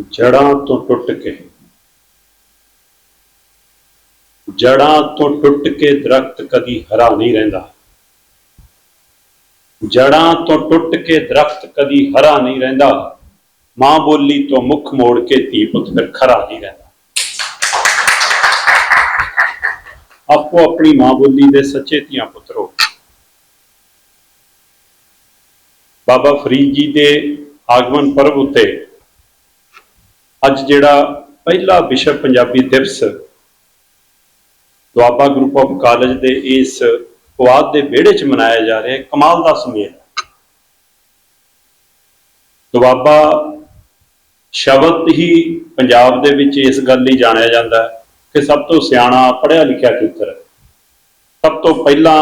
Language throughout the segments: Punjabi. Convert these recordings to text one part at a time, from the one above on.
ਜੜਾਂ ਤੋਂ ਟੁੱਟ ਕੇ। ਜੜਾਂ ਤੋਂ ਟੁੱਟ ਕੇ ਦਰਖਤ ਕਦੀ ਹਰਾ ਨਹੀਂ ਰਹਿੰਦਾ। ਜੜਾਂ ਤੋਂ ਟੁੱਟ ਕੇ ਦਰਖਤ ਕਦੀ ਹਰਾ ਨਹੀਂ ਰਹਿੰਦਾ। ਮਾਂ ਬੋਲੀ ਤੋਂ ਮੁੱਖ ਮੋੜ ਕੇ ਧੀ ਪੁੱਤ ਫਿਰ ਖਰਾ ਨਹੀਂ ਰਹਿੰਦਾ। ਆਪੋ ਆਪਣੀ ਮਾਂ ਬੋਲੀ ਦੇ ਸੱਚੇ ਧੀਆਂ ਪੁੱਤਰੋ। ਬਾਬਾ ਫਰੀਦ ਜੀ ਦੇ ਆਗਮਨ ਪਰਬ ਉਤੇ ਅੱਜ ਜਿਹੜਾ ਪਹਿਲਾ ਵਿਸ਼ਵ ਪੰਜਾਬੀ ਦਿਵਸ ਦੁਆਬਾ ਗਰੁੱਪ ਆਫ ਕਾਲਜ ਦੇ ਇਸ ਪੁਆਧ ਦੇ ਵਿਹੜੇ 'ਚ ਮਨਾਇਆ ਜਾ ਰਿਹਾ ਹੈ, ਕਮਾਲ ਦਾ ਸੁਮੇਲ ਦੁਆਬਾ ਸ਼ਬਦ ਹੀ ਪੰਜਾਬ ਦੇ ਵਿੱਚ ਇਸ ਗੱਲ ਲਈ ਜਾਣਿਆ ਜਾਂਦਾ ਹੈ ਕਿ ਸਭ ਤੋਂ ਸਿਆਣਾ ਪੜ੍ਹਿਆ ਲਿਖਿਆ ਖੇਤਰ ਹੈ। ਸਭ ਤੋਂ ਪਹਿਲਾਂ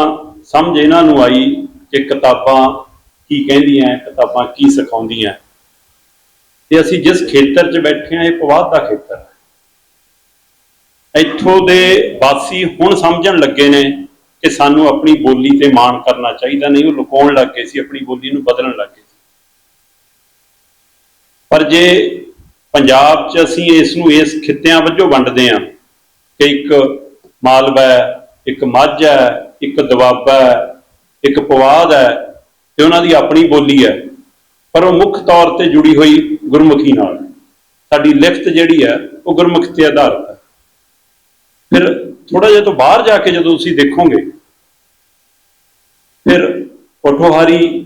ਸਮਝ ਇਹਨਾਂ ਨੂੰ ਆਈ ਕਿ ਕਿਤਾਬਾਂ ਕੀ ਕਹਿੰਦੀਆਂ, ਕਿਤਾਬਾਂ ਕੀ ਸਿਖਾਉਂਦੀਆਂ। ਤੇ ਅਸੀਂ ਜਿਸ ਖੇਤਰ 'ਚ ਬੈਠੇ ਹਾਂ, ਇਹ ਪਵਾਦ ਦਾ ਖੇਤਰ ਹੈ। ਇੱਥੋਂ ਦੇ ਵਾਸੀ ਹੁਣ ਸਮਝਣ ਲੱਗੇ ਨੇ ਕਿ ਸਾਨੂੰ ਆਪਣੀ ਬੋਲੀ ਤੇ ਮਾਣ ਕਰਨਾ ਚਾਹੀਦਾ, ਨਹੀਂ ਉਹ ਲੁਕਾਉਣ ਲੱਗ ਗਏ ਸੀ, ਆਪਣੀ ਬੋਲੀ ਨੂੰ ਬਦਲਣ ਲੱਗ ਗਏ ਸੀ। ਪਰ ਜੇ ਪੰਜਾਬ 'ਚ ਅਸੀਂ ਇਸ ਨੂੰ ਇਸ ਖਿੱਤਿਆਂ ਵਜੋਂ ਵੰਡਦੇ ਹਾਂ ਕਿ ਇੱਕ ਮਾਲਵਾ ਹੈ, ਇੱਕ ਮਾਝਾ ਹੈ, ਇੱਕ ਦੁਆਬਾ ਹੈ, ਇੱਕ ਪਵਾਦ ਹੈ, ਤੇ ਉਹਨਾਂ ਦੀ ਆਪਣੀ ਬੋਲੀ ਹੈ ਪਰ ਉਹ ਮੁੱਖ ਤੌਰ ਤੇ ਜੁੜੀ ਹੋਈ ਗੁਰਮੁਖੀ ਨਾਲ। ਸਾਡੀ ਲਿਖਤ ਜਿਹੜੀ ਹੈ, ਉਹ ਗੁਰਮੁਖ ਤੇ ਆਧਾਰਿਤ ਹੈ। ਫਿਰ ਥੋੜਾ ਜਿਹਾ ਤੋਂ ਬਾਹਰ ਜਾ ਕੇ ਜਦੋਂ ਤੁਸੀਂ ਦੇਖੋਗੇ, ਫਿਰ ਪੋਠੋਹਾਰੀ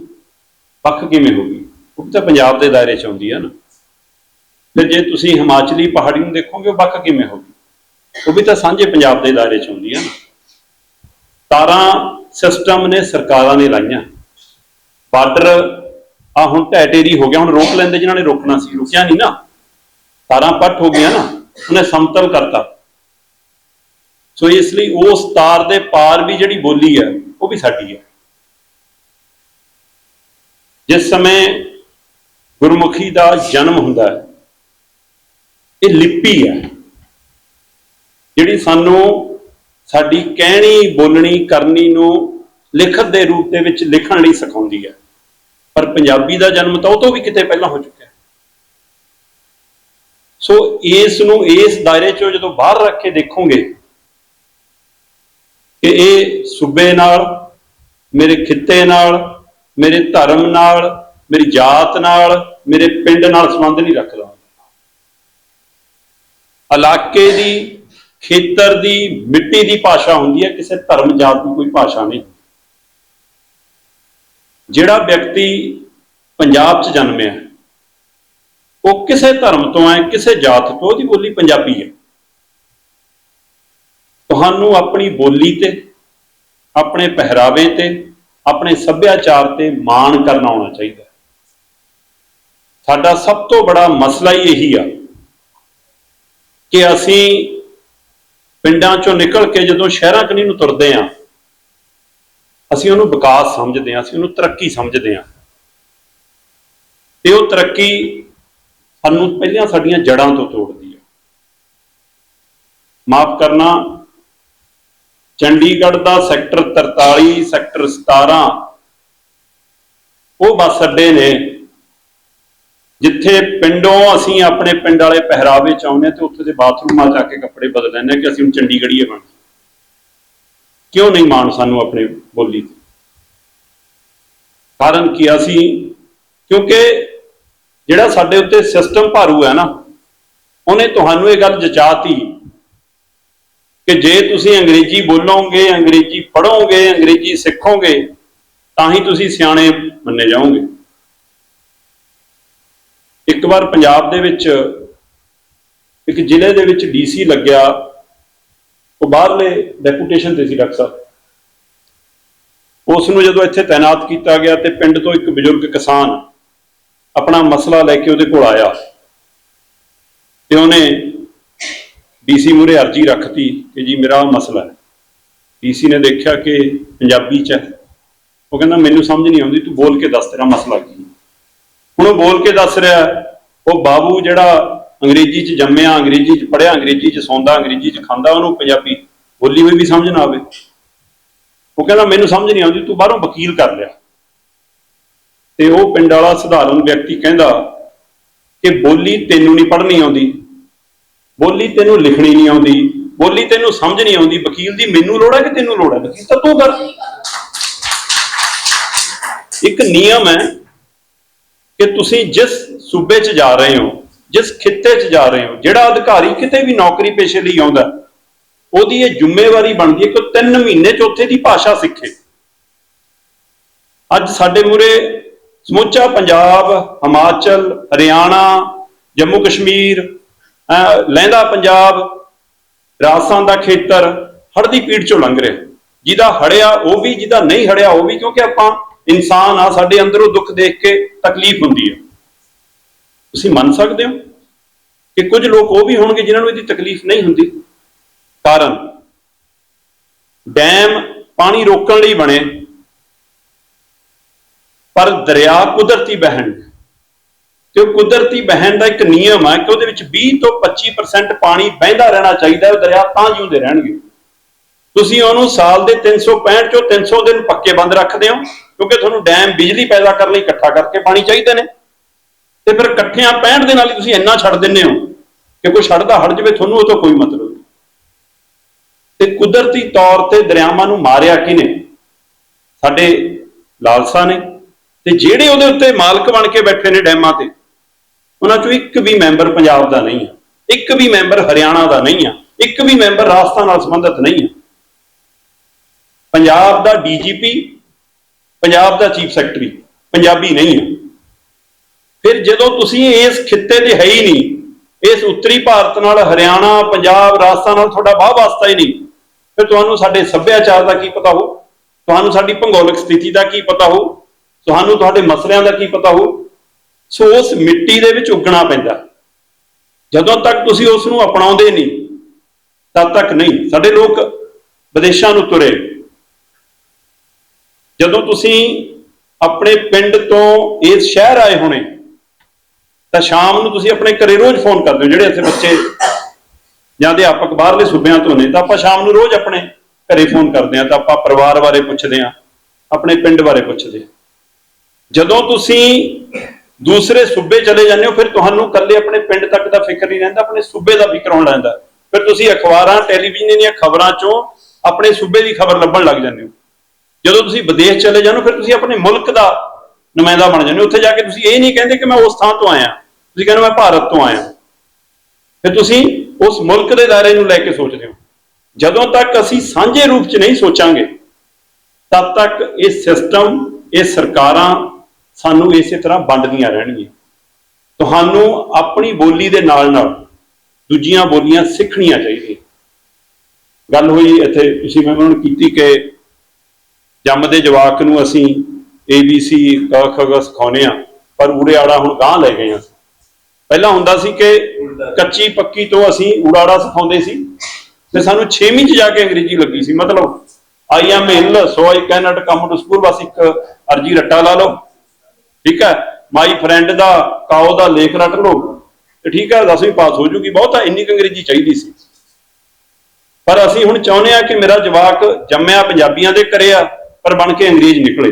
ਪੱਖ ਕਿਵੇਂ ਹੋਗੀ ਉਹ ਵੀ ਤਾਂ ਪੰਜਾਬ ਦੇ ਦਾਇਰੇ 'ਚ ਆਉਂਦੀ ਹੈ ਨਾ। ਫਿਰ ਜੇ ਤੁਸੀਂ ਹਿਮਾਚਲੀ ਪਹਾੜੀ ਨੂੰ ਦੇਖੋਗੇ, ਉਹ ਵੱਖ ਕਿਵੇਂ ਹੋਗੀ ਉਹ ਵੀ ਤਾਂ ਸਾਂਝੇ ਪੰਜਾਬ ਦੇ ਦਾਇਰੇ 'ਚ ਆਉਂਦੀ ਹੈ ਨਾ। ਤਾਰਾਂ, ਸਿਸਟਮ ਨੇ ਸਰਕਾਰਾਂ ਨੇ ਲਾਈਆਂ। ਬਾਰਡਰ ਆ ਹੁਣ ਢਹਿ ਹੋ ਗਿਆ, ਹੁਣ ਰੋਕ ਲੈਂਦੇ ਜਿਨ੍ਹਾਂ ਨੇ ਰੋਕਣਾ ਸੀ, ਰੁਕਿਆ ਨਹੀਂ ਨਾ। ਤਾਰਾਂ ਪੱਟ ਹੋ ਗਈਆਂ ਨਾ, ਉਹਨੇ ਸਮਤਲ ਕਰਤਾ। ਸੋ ਇਸ ਲਈ ਉਸ ਤਾਰ ਦੇ ਪਾਰ ਵੀ ਜਿਹੜੀ ਬੋਲੀ ਹੈ, ਉਹ ਵੀ ਸਾਡੀ ਹੈ। ਜਿਸ ਸਮੇਂ ਗੁਰਮੁਖੀ ਦਾ ਜਨਮ ਹੁੰਦਾ ਹੈ, ਇਹ ਲਿਪੀ ਹੈ। ਜਿਹੜੀ ਸਾਨੂੰ ਸਾਡੀ ਕਹਿਣੀ, ਬੋਲਣੀ, ਕਰਨੀ ਨੂੰ ਲਿਖਤ ਦੇ ਰੂਪ ਦੇ ਵਿੱਚ ਲਿਖਣ ਲਈ ਸਿਖਾਉਂਦੀ ਹੈ। ਪਰ ਪੰਜਾਬੀ ਦਾ ਜਨਮ ਤਾਂ ਉਹ ਤੋਂ ਵੀ ਕਿਤੇ ਪਹਿਲਾਂ ਹੋ ਚੁੱਕਿਆ। ਸੋ ਇਸ ਨੂੰ ਇਸ ਦਾਇਰੇ ਚੋਂ ਜਦੋਂ ਬਾਹਰ ਰੱਖ ਕੇ ਦੇਖੋਗੇ ਕਿ ਇਹ ਸੂਬੇ ਨਾਲ, ਮੇਰੇ ਖਿੱਤੇ ਨਾਲ, ਮੇਰੇ ਧਰਮ ਨਾਲ, ਮੇਰੀ ਜਾਤ ਨਾਲ, ਮੇਰੇ ਪਿੰਡ ਨਾਲ ਸੰਬੰਧ ਨਹੀਂ ਰੱਖਦਾ। ਇਲਾਕੇ ਦੀ, ਖੇਤਰ ਦੀ, ਮਿੱਟੀ ਦੀ ਭਾਸ਼ਾ ਹੁੰਦੀ ਹੈ, ਕਿਸੇ ਧਰਮ ਜਾਤ ਦੀ ਕੋਈ ਭਾਸ਼ਾ ਨਹੀਂ ਜਿਹੜਾ ਵਿਅਕਤੀ ਪੰਜਾਬ 'ਚ ਜਨਮਿਆ ਉਹ ਕਿਸੇ ਧਰਮ ਤੋਂ ਹੈ ਕਿਸੇ ਜਾਤ ਤੋਂ, ਉਹਦੀ ਬੋਲੀ ਪੰਜਾਬੀ ਹੈ ਤੁਹਾਨੂੰ ਆਪਣੀ ਬੋਲੀ ਤੇ, ਆਪਣੇ ਪਹਿਰਾਵੇ ਤੇ, ਆਪਣੇ ਸੱਭਿਆਚਾਰ ਤੇ ਮਾਣ ਕਰਨਾ ਆਉਣਾ ਚਾਹੀਦਾ ਸਾਡਾ ਸਭ ਤੋਂ ਬੜਾ ਮਸਲਾ ਹੀ ਇਹੀ ਆ ਕਿ ਅਸੀਂ ਪਿੰਡਾਂ ਚੋਂ ਨਿਕਲ ਕੇ ਜਦੋਂ ਸ਼ਹਿਰਾਂ ਕਨੀ ਨੂੰ ਤੁਰਦੇ ਆਂ ਅਸੀਂ ਉਹਨੂੰ ਵਿਕਾਸ ਸਮਝਦੇ ਹਾਂ, ਅਸੀਂ ਉਹਨੂੰ ਤਰੱਕੀ ਸਮਝਦੇ ਹਾਂ। ਤੇ ਉਹ ਤਰੱਕੀ ਸਾਨੂੰ ਪਹਿਲਾਂ ਸਾਡੀਆਂ ਜੜਾਂ ਤੋਂ ਤੋੜਦੀ ਹੈ। ਮਾਫ ਕਰਨਾ, ਚੰਡੀਗੜ੍ਹ ਦਾ ਸੈਕਟਰ 43 ਸੈਕਟਰ 17 ਉਹ ਬੱਸ ਅੱਡੇ ਨੇ, ਜਿੱਥੇ ਪਿੰਡੋਂ ਅਸੀਂ ਆਪਣੇ ਪਿੰਡ ਵਾਲੇ ਪਹਿਰਾਵੇ ਚ ਆਉਂਦੇ ਹਾਂ ਤੇ ਉੱਥੇ ਦੇ ਬਾਥਰੂਮਾਂ ਚ ਆ ਕੇ ਕੱਪੜੇ ਬਦਲ ਲੈਂਦੇ ਹਾਂ ਕਿ ਅਸੀਂ ਹੁਣ ਚੰਡੀਗੜ੍ਹੀਏ ਬਣ ਗਏ। ਕਿਉਂ ਨਹੀਂ ਮਾਣ ਸਾਨੂੰ ਆਪਣੀ ਬੋਲੀ ਤੇ ਕਾਰਨ ਕੀ ਅਸੀਂ? ਕਿਉਂਕਿ ਜਿਹੜਾ ਸਾਡੇ ਉੱਤੇ ਸਿਸਟਮ ਭਾਰੂ ਹੈ ਨਾ, ਉਹਨੇ ਤੁਹਾਨੂੰ ਇਹ ਗੱਲ ਜਚਾਤੀ ਕਿ ਜੇ ਤੁਸੀਂ ਅੰਗਰੇਜ਼ੀ ਬੋਲੋਗੇ, ਅੰਗਰੇਜ਼ੀ ਪੜ੍ਹੋਗੇ, ਅੰਗਰੇਜ਼ੀ ਸਿੱਖੋਗੇ, ਤਾਂ ਹੀ ਤੁਸੀਂ ਸਿਆਣੇ ਮੰਨੇ ਜਾਓਗੇ। ਇੱਕ ਵਾਰ ਪੰਜਾਬ ਦੇ ਵਿੱਚ ਇੱਕ ਜ਼ਿਲ੍ਹੇ ਦੇ ਵਿੱਚ ਡੀਸੀ ਲੱਗਿਆ। ਉਹ ਬਾਹਰਲੇ ਡੈਪੂਟੇਸ਼ਨ ਤੇ ਸੀ ਡਾਕਟਰ ਸਾਹਿਬ। ਉਸ ਨੂੰ ਜਦੋਂ ਇੱਥੇ ਤਾਇਨਾਤ ਕੀਤਾ ਗਿਆ ਤੇ ਪਿੰਡ ਤੋਂ ਇੱਕ ਬਜ਼ੁਰਗ ਕਿਸਾਨ ਆਪਣਾ ਮਸਲਾ ਲੈ ਕੇ ਉਹਦੇ ਕੋਲ ਆਇਆ ਤੇ ਉਹਨੇ ਡੀਸੀ ਮੂਰੇ ਅਰਜੀ ਰੱਖਤੀ ਕਿ ਜੀ ਮੇਰਾ ਆਹ ਮਸਲਾ ਹੈ। ਡੀਸੀ ਨੇ ਦੇਖਿਆ ਕਿ ਪੰਜਾਬੀ ਚ ਹੈ। ਉਹ ਕਹਿੰਦਾ, ਮੈਨੂੰ ਸਮਝ ਨਹੀਂ ਆਉਂਦੀ, ਤੂੰ ਬੋਲ ਕੇ ਦੱਸ ਤੇਰਾ ਮਸਲਾ ਕੀ ਹੁਣ ਉਹ ਬੋਲ ਕੇ ਦੱਸ ਰਿਹਾ, ਉਹ ਬਾਬੂ ਜਿਹੜਾ ਅੰਗਰੇਜ਼ੀ ਚ ਜੰਮਿਆ, ਅੰਗਰੇਜ਼ੀ ਚ ਪੜਿਆ ਅੰਗਰੇਜ਼ੀ ਚ ਸੌਂਦਾ, ਅੰਗਰੇਜ਼ੀ ਚ ਖਾਂਦਾ, ਉਹਨੂੰ ਪੰਜਾਬੀ ਬੋਲੀ ਹੋਈ ਵੀ ਸਮਝ ਨਾ ਆਵੇ। ਉਹ ਕਹਿੰਦਾ, ਮੈਨੂੰ ਸਮਝ ਨਹੀਂ ਆਉਂਦੀ, ਤੂੰ ਬਾਹਰੋਂ ਵਕੀਲ ਕਰ ਲਿਆ। ਤੇ ਉਹ ਪਿੰਡ ਵਾਲਾ ਸਧਾਰਨ ਵਿਅਕਤੀ ਕਹਿੰਦਾ ਕਿ ਬੋਲੀ ਤੈਨੂੰ ਨਹੀਂ ਪੜ੍ਹਨੀ ਆਉਂਦੀ, ਬੋਲੀ ਤੈਨੂੰ ਲਿਖਣੀ ਨਹੀਂ ਆਉਂਦੀ, ਬੋਲੀ ਤੈਨੂੰ ਸਮਝ ਨਹੀਂ ਆਉਂਦੀ, ਵਕੀਲ ਦੀ ਮੈਨੂੰ ਲੋੜ ਹੈ ਕਿ ਤੈਨੂੰ ਲੋੜ ਹੈ? ਵਕੀਲ ਤਾਂ ਤੂੰ ਕਰ। ਇੱਕ ਨਿਯਮ ਹੈ ਕਿ ਤੁਸੀਂ ਜਿਸ ਸੂਬੇ 'ਚ ਜਾ ਰਹੇ ਹੋ ਜਿਸ ਖਿੱਤੇ 'ਚ ਜਾ ਰਹੇ ਹੋ, ਜਿਹੜਾ ਅਧਿਕਾਰੀ ਕਿਤੇ ਵੀ ਨੌਕਰੀ ਪੇਸ਼ੇ ਲਈ ਆਉਂਦਾ, ਉਹਦੀ ਇਹ ਜ਼ਿੰਮੇਵਾਰੀ ਬਣਦੀ ਹੈ ਕਿ ਉਹ 3 ਮਹੀਨੇ 'ਚ ਉੱਥੇ ਦੀ ਭਾਸ਼ਾ ਸਿੱਖੇ। ਅੱਜ ਸਾਡੇ ਮੂਰੇ ਸਮੁੱਚਾ ਪੰਜਾਬ, ਹਿਮਾਚਲ, ਹਰਿਆਣਾ, ਜੰਮੂ ਕਸ਼ਮੀਰ ਲਹਿੰਦਾ ਪੰਜਾਬ, ਰਾਜਸਥਾਨ ਦਾ ਖੇਤਰ ਹੜ੍ਹ ਦੀ ਪੀੜ ਚੋਂ ਲੰਘ ਰਿਹਾ। ਜਿਹਦਾ ਹੜਿਆ ਉਹ ਵੀ, ਜਿਹਦਾ ਨਹੀਂ ਹੜਿਆ ਉਹ ਵੀ, ਕਿਉਂਕਿ ਆਪਾਂ ਇਨਸਾਨ ਆ, ਸਾਡੇ ਅੰਦਰੋਂ ਦੁੱਖ ਦੇਖ ਕੇ ਤਕਲੀਫ ਹੁੰਦੀ ਹੈ ਤੁਸੀਂ ਮੰਨ ਸਕਦੇ ਹੋ ਕਿ ਕੁਝ ਲੋਕ ਉਹ ਵੀ ਹੋਣਗੇ ਜਿਨ੍ਹਾਂ ਨੂੰ ਇਹਦੀ ਤਕਲੀਫ ਨਹੀਂ ਹੁੰਦੀ। ਕਾਰਨ, ਡੈਮ ਪਾਣੀ ਰੋਕਣ ਲਈ ਬਣੇ, ਪਰ ਦਰਿਆ ਕੁਦਰਤੀ ਬਹਿਣ। ਤੇ ਉਹ ਕੁਦਰਤੀ ਬਹਿਣ ਦਾ ਇੱਕ ਨਿਯਮ ਹੈ ਕਿ ਉਹਦੇ ਵਿੱਚ 20 ਤੋਂ 25% ਪਾਣੀ ਵਹਿੰਦਾ ਰਹਿਣਾ ਚਾਹੀਦਾ ਉਹ ਦਰਿਆ ਤਾਂ ਜਿਉਂਦੇ ਰਹਿਣਗੇ। ਤੁਸੀਂ ਉਹਨੂੰ ਸਾਲ ਦੇ 365 ਚੋਂ 300 ਦਿਨ ਪੱਕੇ ਬੰਦ ਰੱਖਦੇ ਹੋ, ਕਿਉਂਕਿ ਤੁਹਾਨੂੰ ਡੈਮ ਬਿਜਲੀ ਪੈਦਾ ਕਰਨ ਲਈ ਇਕੱਠਾ ਕਰਕੇ ਪਾਣੀ ਚਾਹੀਦੇ ਨੇ। ਤੇ ਫਿਰ ਇਕੱਠਿਆਂ 65 ਦੇ ਨਾਲ ਹੀ ਤੁਸੀਂ ਇੰਨਾ ਛੱਡ ਦਿੰਦੇ ਹੋ ਕਿ ਕੋਈ ਛੱਡਦਾ ਹਟ ਜਾਵੇ, ਤੁਹਾਨੂੰ ਉਹ ਤੋਂ ਕੋਈ ਮਤਲਬ ਨਹੀਂ। ਤੇ ਕੁਦਰਤੀ ਤੌਰ ਤੇ ਦਰਿਆਵਾਂ ਨੂੰ ਮਾਰਿਆ ਕਿਨੇ ਸਾਡੇ ਲਾਲਸਾ ਨੇ। ਤੇ ਜਿਹੜੇ ਉਹਦੇ ਉੱਤੇ ਮਾਲਕ ਬਣ ਕੇ ਬੈਠੇ ਨੇ ਡੈਮਾਂ ਤੇ, ਉਹਨਾਂ ਚੋਂ ਇੱਕ ਵੀ ਮੈਂਬਰ ਪੰਜਾਬ ਦਾ ਨਹੀਂ ਆ। ਇੱਕ ਵੀ ਮੈਂਬਰ ਹਰਿਆਣਾ ਦਾ ਨਹੀਂ ਆ। ਇੱਕ ਵੀ ਮੈਂਬਰ ਰਾਜਸਥਾਨ ਨਾਲ ਸੰਬੰਧਿਤ ਨਹੀਂ ਆ। ਪੰਜਾਬ ਦਾ ਡੀਜੀਪੀ, ਪੰਜਾਬ ਦਾ ਚੀਫ ਸੈਕਟਰੀ ਪੰਜਾਬੀ ਨਹੀਂ ਹੈ ਫਿਰ ਜਦੋਂ ਤੁਸੀਂ ਇਸ ਖਿੱਤੇ ਦੇ ਹੈ ਹੀ ਨਹੀਂ, ਇਸ ਉੱਤਰੀ ਭਾਰਤ ਨਾਲ, ਹਰਿਆਣਾ, ਪੰਜਾਬ, ਰਾਜਸਥਾਨ ਨਾਲ ਤੁਹਾਡਾ ਬਾਹ ਵਾਸਤਾ ਹੀ ਨਹੀਂ, ਫਿਰ ਤੁਹਾਨੂੰ ਸਾਡੇ ਸੱਭਿਆਚਾਰ ਦਾ ਕੀ ਪਤਾ ਹੋ? ਤੁਹਾਨੂੰ ਸਾਡੀ ਭੂਗੋਲਿਕ ਸਥਿਤੀ ਦਾ ਕੀ ਪਤਾ ਹੋ? ਤੁਹਾਨੂੰ ਤੁਹਾਡੇ ਮਸਲਿਆਂ ਦਾ ਕੀ ਪਤਾ ਹੋ? ਸੋ ਉਸ ਮਿੱਟੀ ਦੇ ਵਿੱਚ ਉੱਗਣਾ ਪੈਂਦਾ। ਜਦੋਂ ਤੱਕ ਤੁਸੀਂ ਉਸ ਨੂੰ ਅਪਣਾਉਂਦੇ ਨਹੀਂ, ਤਦ ਤੱਕ ਨਹੀਂ, ਸਾਡੇ ਲੋਕ ਵਿਦੇਸ਼ਾਂ ਨੂੰ ਤੁਰੇ। ਜਦੋਂ ਤੁਸੀਂ ਆਪਣੇ ਪਿੰਡ ਤੋਂ ਇਸ ਸ਼ਹਿਰ ਆਏ ਹੋਣੇ ਤਾਂ ਸ਼ਾਮ ਨੂੰ ਤੁਸੀਂ ਆਪਣੇ ਘਰੇ ਰੋਜ਼ ਫੋਨ ਕਰਦੇ ਹੋ ਜਿਹੜੇ ਇੱਥੇ ਬੱਚੇ ਜਾਂ ਅਧਿਆਪਕ ਬਾਹਰਲੇ ਸੂਬਿਆਂ ਤੋਂ ਨੇ, ਤਾਂ ਆਪਾਂ ਸ਼ਾਮ ਨੂੰ ਰੋਜ਼ ਆਪਣੇ ਘਰੇ ਫੋਨ ਕਰਦੇ ਆ ਤਾਂ ਆਪਾਂ ਪਰਿਵਾਰ ਬਾਰੇ ਪੁੱਛਦੇ ਆ ਆਪਣੇ ਪਿੰਡ ਬਾਰੇ ਪੁੱਛਦੇ ਆ ਜਦੋਂ ਤੁਸੀਂ ਦੂਸਰੇ ਸੂਬੇ ਚਲੇ ਜਾਂਦੇ ਹੋ, ਫਿਰ ਤੁਹਾਨੂੰ ਇਕੱਲੇ ਆਪਣੇ ਪਿੰਡ ਤੱਕ ਦਾ ਫਿਕਰ ਨਹੀਂ ਰਹਿੰਦਾ, ਆਪਣੇ ਸੂਬੇ ਦਾ ਫਿਕਰ ਹੋਣ ਰਹਿੰਦਾ। ਫਿਰ ਤੁਸੀਂ ਅਖਬਾਰਾਂ, ਟੈਲੀਵਿਜ਼ਨ ਦੀਆਂ ਖਬਰਾਂ ਚੋਂ ਆਪਣੇ ਸੂਬੇ ਦੀ ਖਬਰ ਲੱਭਣ ਲੱਗ ਜਾਂਦੇ ਹੋ। ਜਦੋਂ ਤੁਸੀਂ ਵਿਦੇਸ਼ ਚਲੇ ਜਾਂਦੇ ਹੋ, ਫਿਰ ਤੁਸੀਂ ਆਪਣੇ ਮੁਲਕ ਦਾ ਨੁਮਾਇੰਦਾ ਬਣ ਜਾਂਦੇ ਹੋ। ਉੱਥੇ ਜਾ ਕੇ ਤੁਸੀਂ ਇਹ ਨਹੀਂ ਕਹਿੰਦੇ ਕਿ ਮੈਂ ਉਸ ਥਾਂ ਤੋਂ ਆਇਆ। ਤੁਸੀਂ ਕਹਿੰਦੇ ਮੈਂ ਭਾਰਤ ਤੋਂ ਆਇਆ। ਫਿਰ ਤੁਸੀਂ ਉਸ ਮੁਲਕ ਦੇ ਦਾਇਰੇ ਨੂੰ ਲੈ ਕੇ ਸੋਚਦੇ ਹੋ। ਜਦੋਂ ਤੱਕ ਅਸੀਂ ਸਾਂਝੇ ਰੂਪ 'ਚ ਨਹੀਂ ਸੋਚਾਂਗੇ, ਤਦ ਤੱਕ ਇਹ ਸਿਸਟਮ, ਇਹ ਸਰਕਾਰਾਂ ਸਾਨੂੰ ਇਸੇ ਤਰ੍ਹਾਂ ਵੰਡਦੀਆਂ ਰਹਿਣਗੀਆਂ। ਤੁਹਾਨੂੰ ਆਪਣੀ ਬੋਲੀ ਦੇ ਨਾਲ ਨਾਲ ਦੂਜੀਆਂ ਬੋਲੀਆਂ ਸਿੱਖਣੀਆਂ ਚਾਹੀਦੀਆਂ। ਗੱਲ ਹੋਈ ਇੱਥੇ, ਤੁਸੀਂ ਮੈਂ ਉਹਨਾਂ ਨੂੰ ਕੀਤੀ ਕਿ ਜੰਮਦੇ ਜਵਾਕ ਨੂੰ ਅਸੀਂ ABC ਕ ਖ ਗ ਸਿਖਾਉਨੇ ਆ, ਪਰ ਊੜੇ ਆੜਾ ਹੁਣ ਗਾਂ ਲੈ ਗਏ ਆ ਪਹਿਲਾਂ ਹੁੰਦਾ ਸੀ ਕਿ ਕੱਚੀ ਪੱਕੀ ਤੋਂ ਅਸੀਂ ਊੜਾੜਾ ਸਿਖਾਉਂਦੇ ਸੀ ਤੇ ਸਾਨੂੰ 6ਵੀਂ ਚ ਜਾ ਕੇ ਅੰਗਰੇਜ਼ੀ ਲੱਗੀ ਸੀ। ਮਤਲਬ I am ill so I can't, come to school, ਬਸ ਇੱਕ ਅਰਜੀ ਰੱਟਾ ਲਾ ਲਓ। ਠੀਕ ਹੈ? ਮਾਈ ਫਰੈਂਡ ਦਾ, ਕਾਓ ਦਾ ਲੇਖ ਰੱਟ ਲਓ। ਤੇ ਠੀਕ ਹੈ 10ਵੀਂ ਪਾਸ ਹੋ ਜੂਗੀ। ਬਹੁਤ ਇੰਨੀ ਕੁ ਅੰਗਰੇਜ਼ੀ ਚਾਹੀਦੀ ਸੀ। ਪਰ ਅਸੀਂ ਹੁਣ ਚਾਹੁੰਦੇ ਆ ਕਿ ਮੇਰਾ ਜਵਾਕ ਜੰਮਿਆ ਪੰਜਾਬੀਆਂ ਦੇ ਘਰੇ ਆ, ਪਰ ਬਣ ਕੇ ਅੰਗਰੇਜ਼ ਨਿਕਲੇ।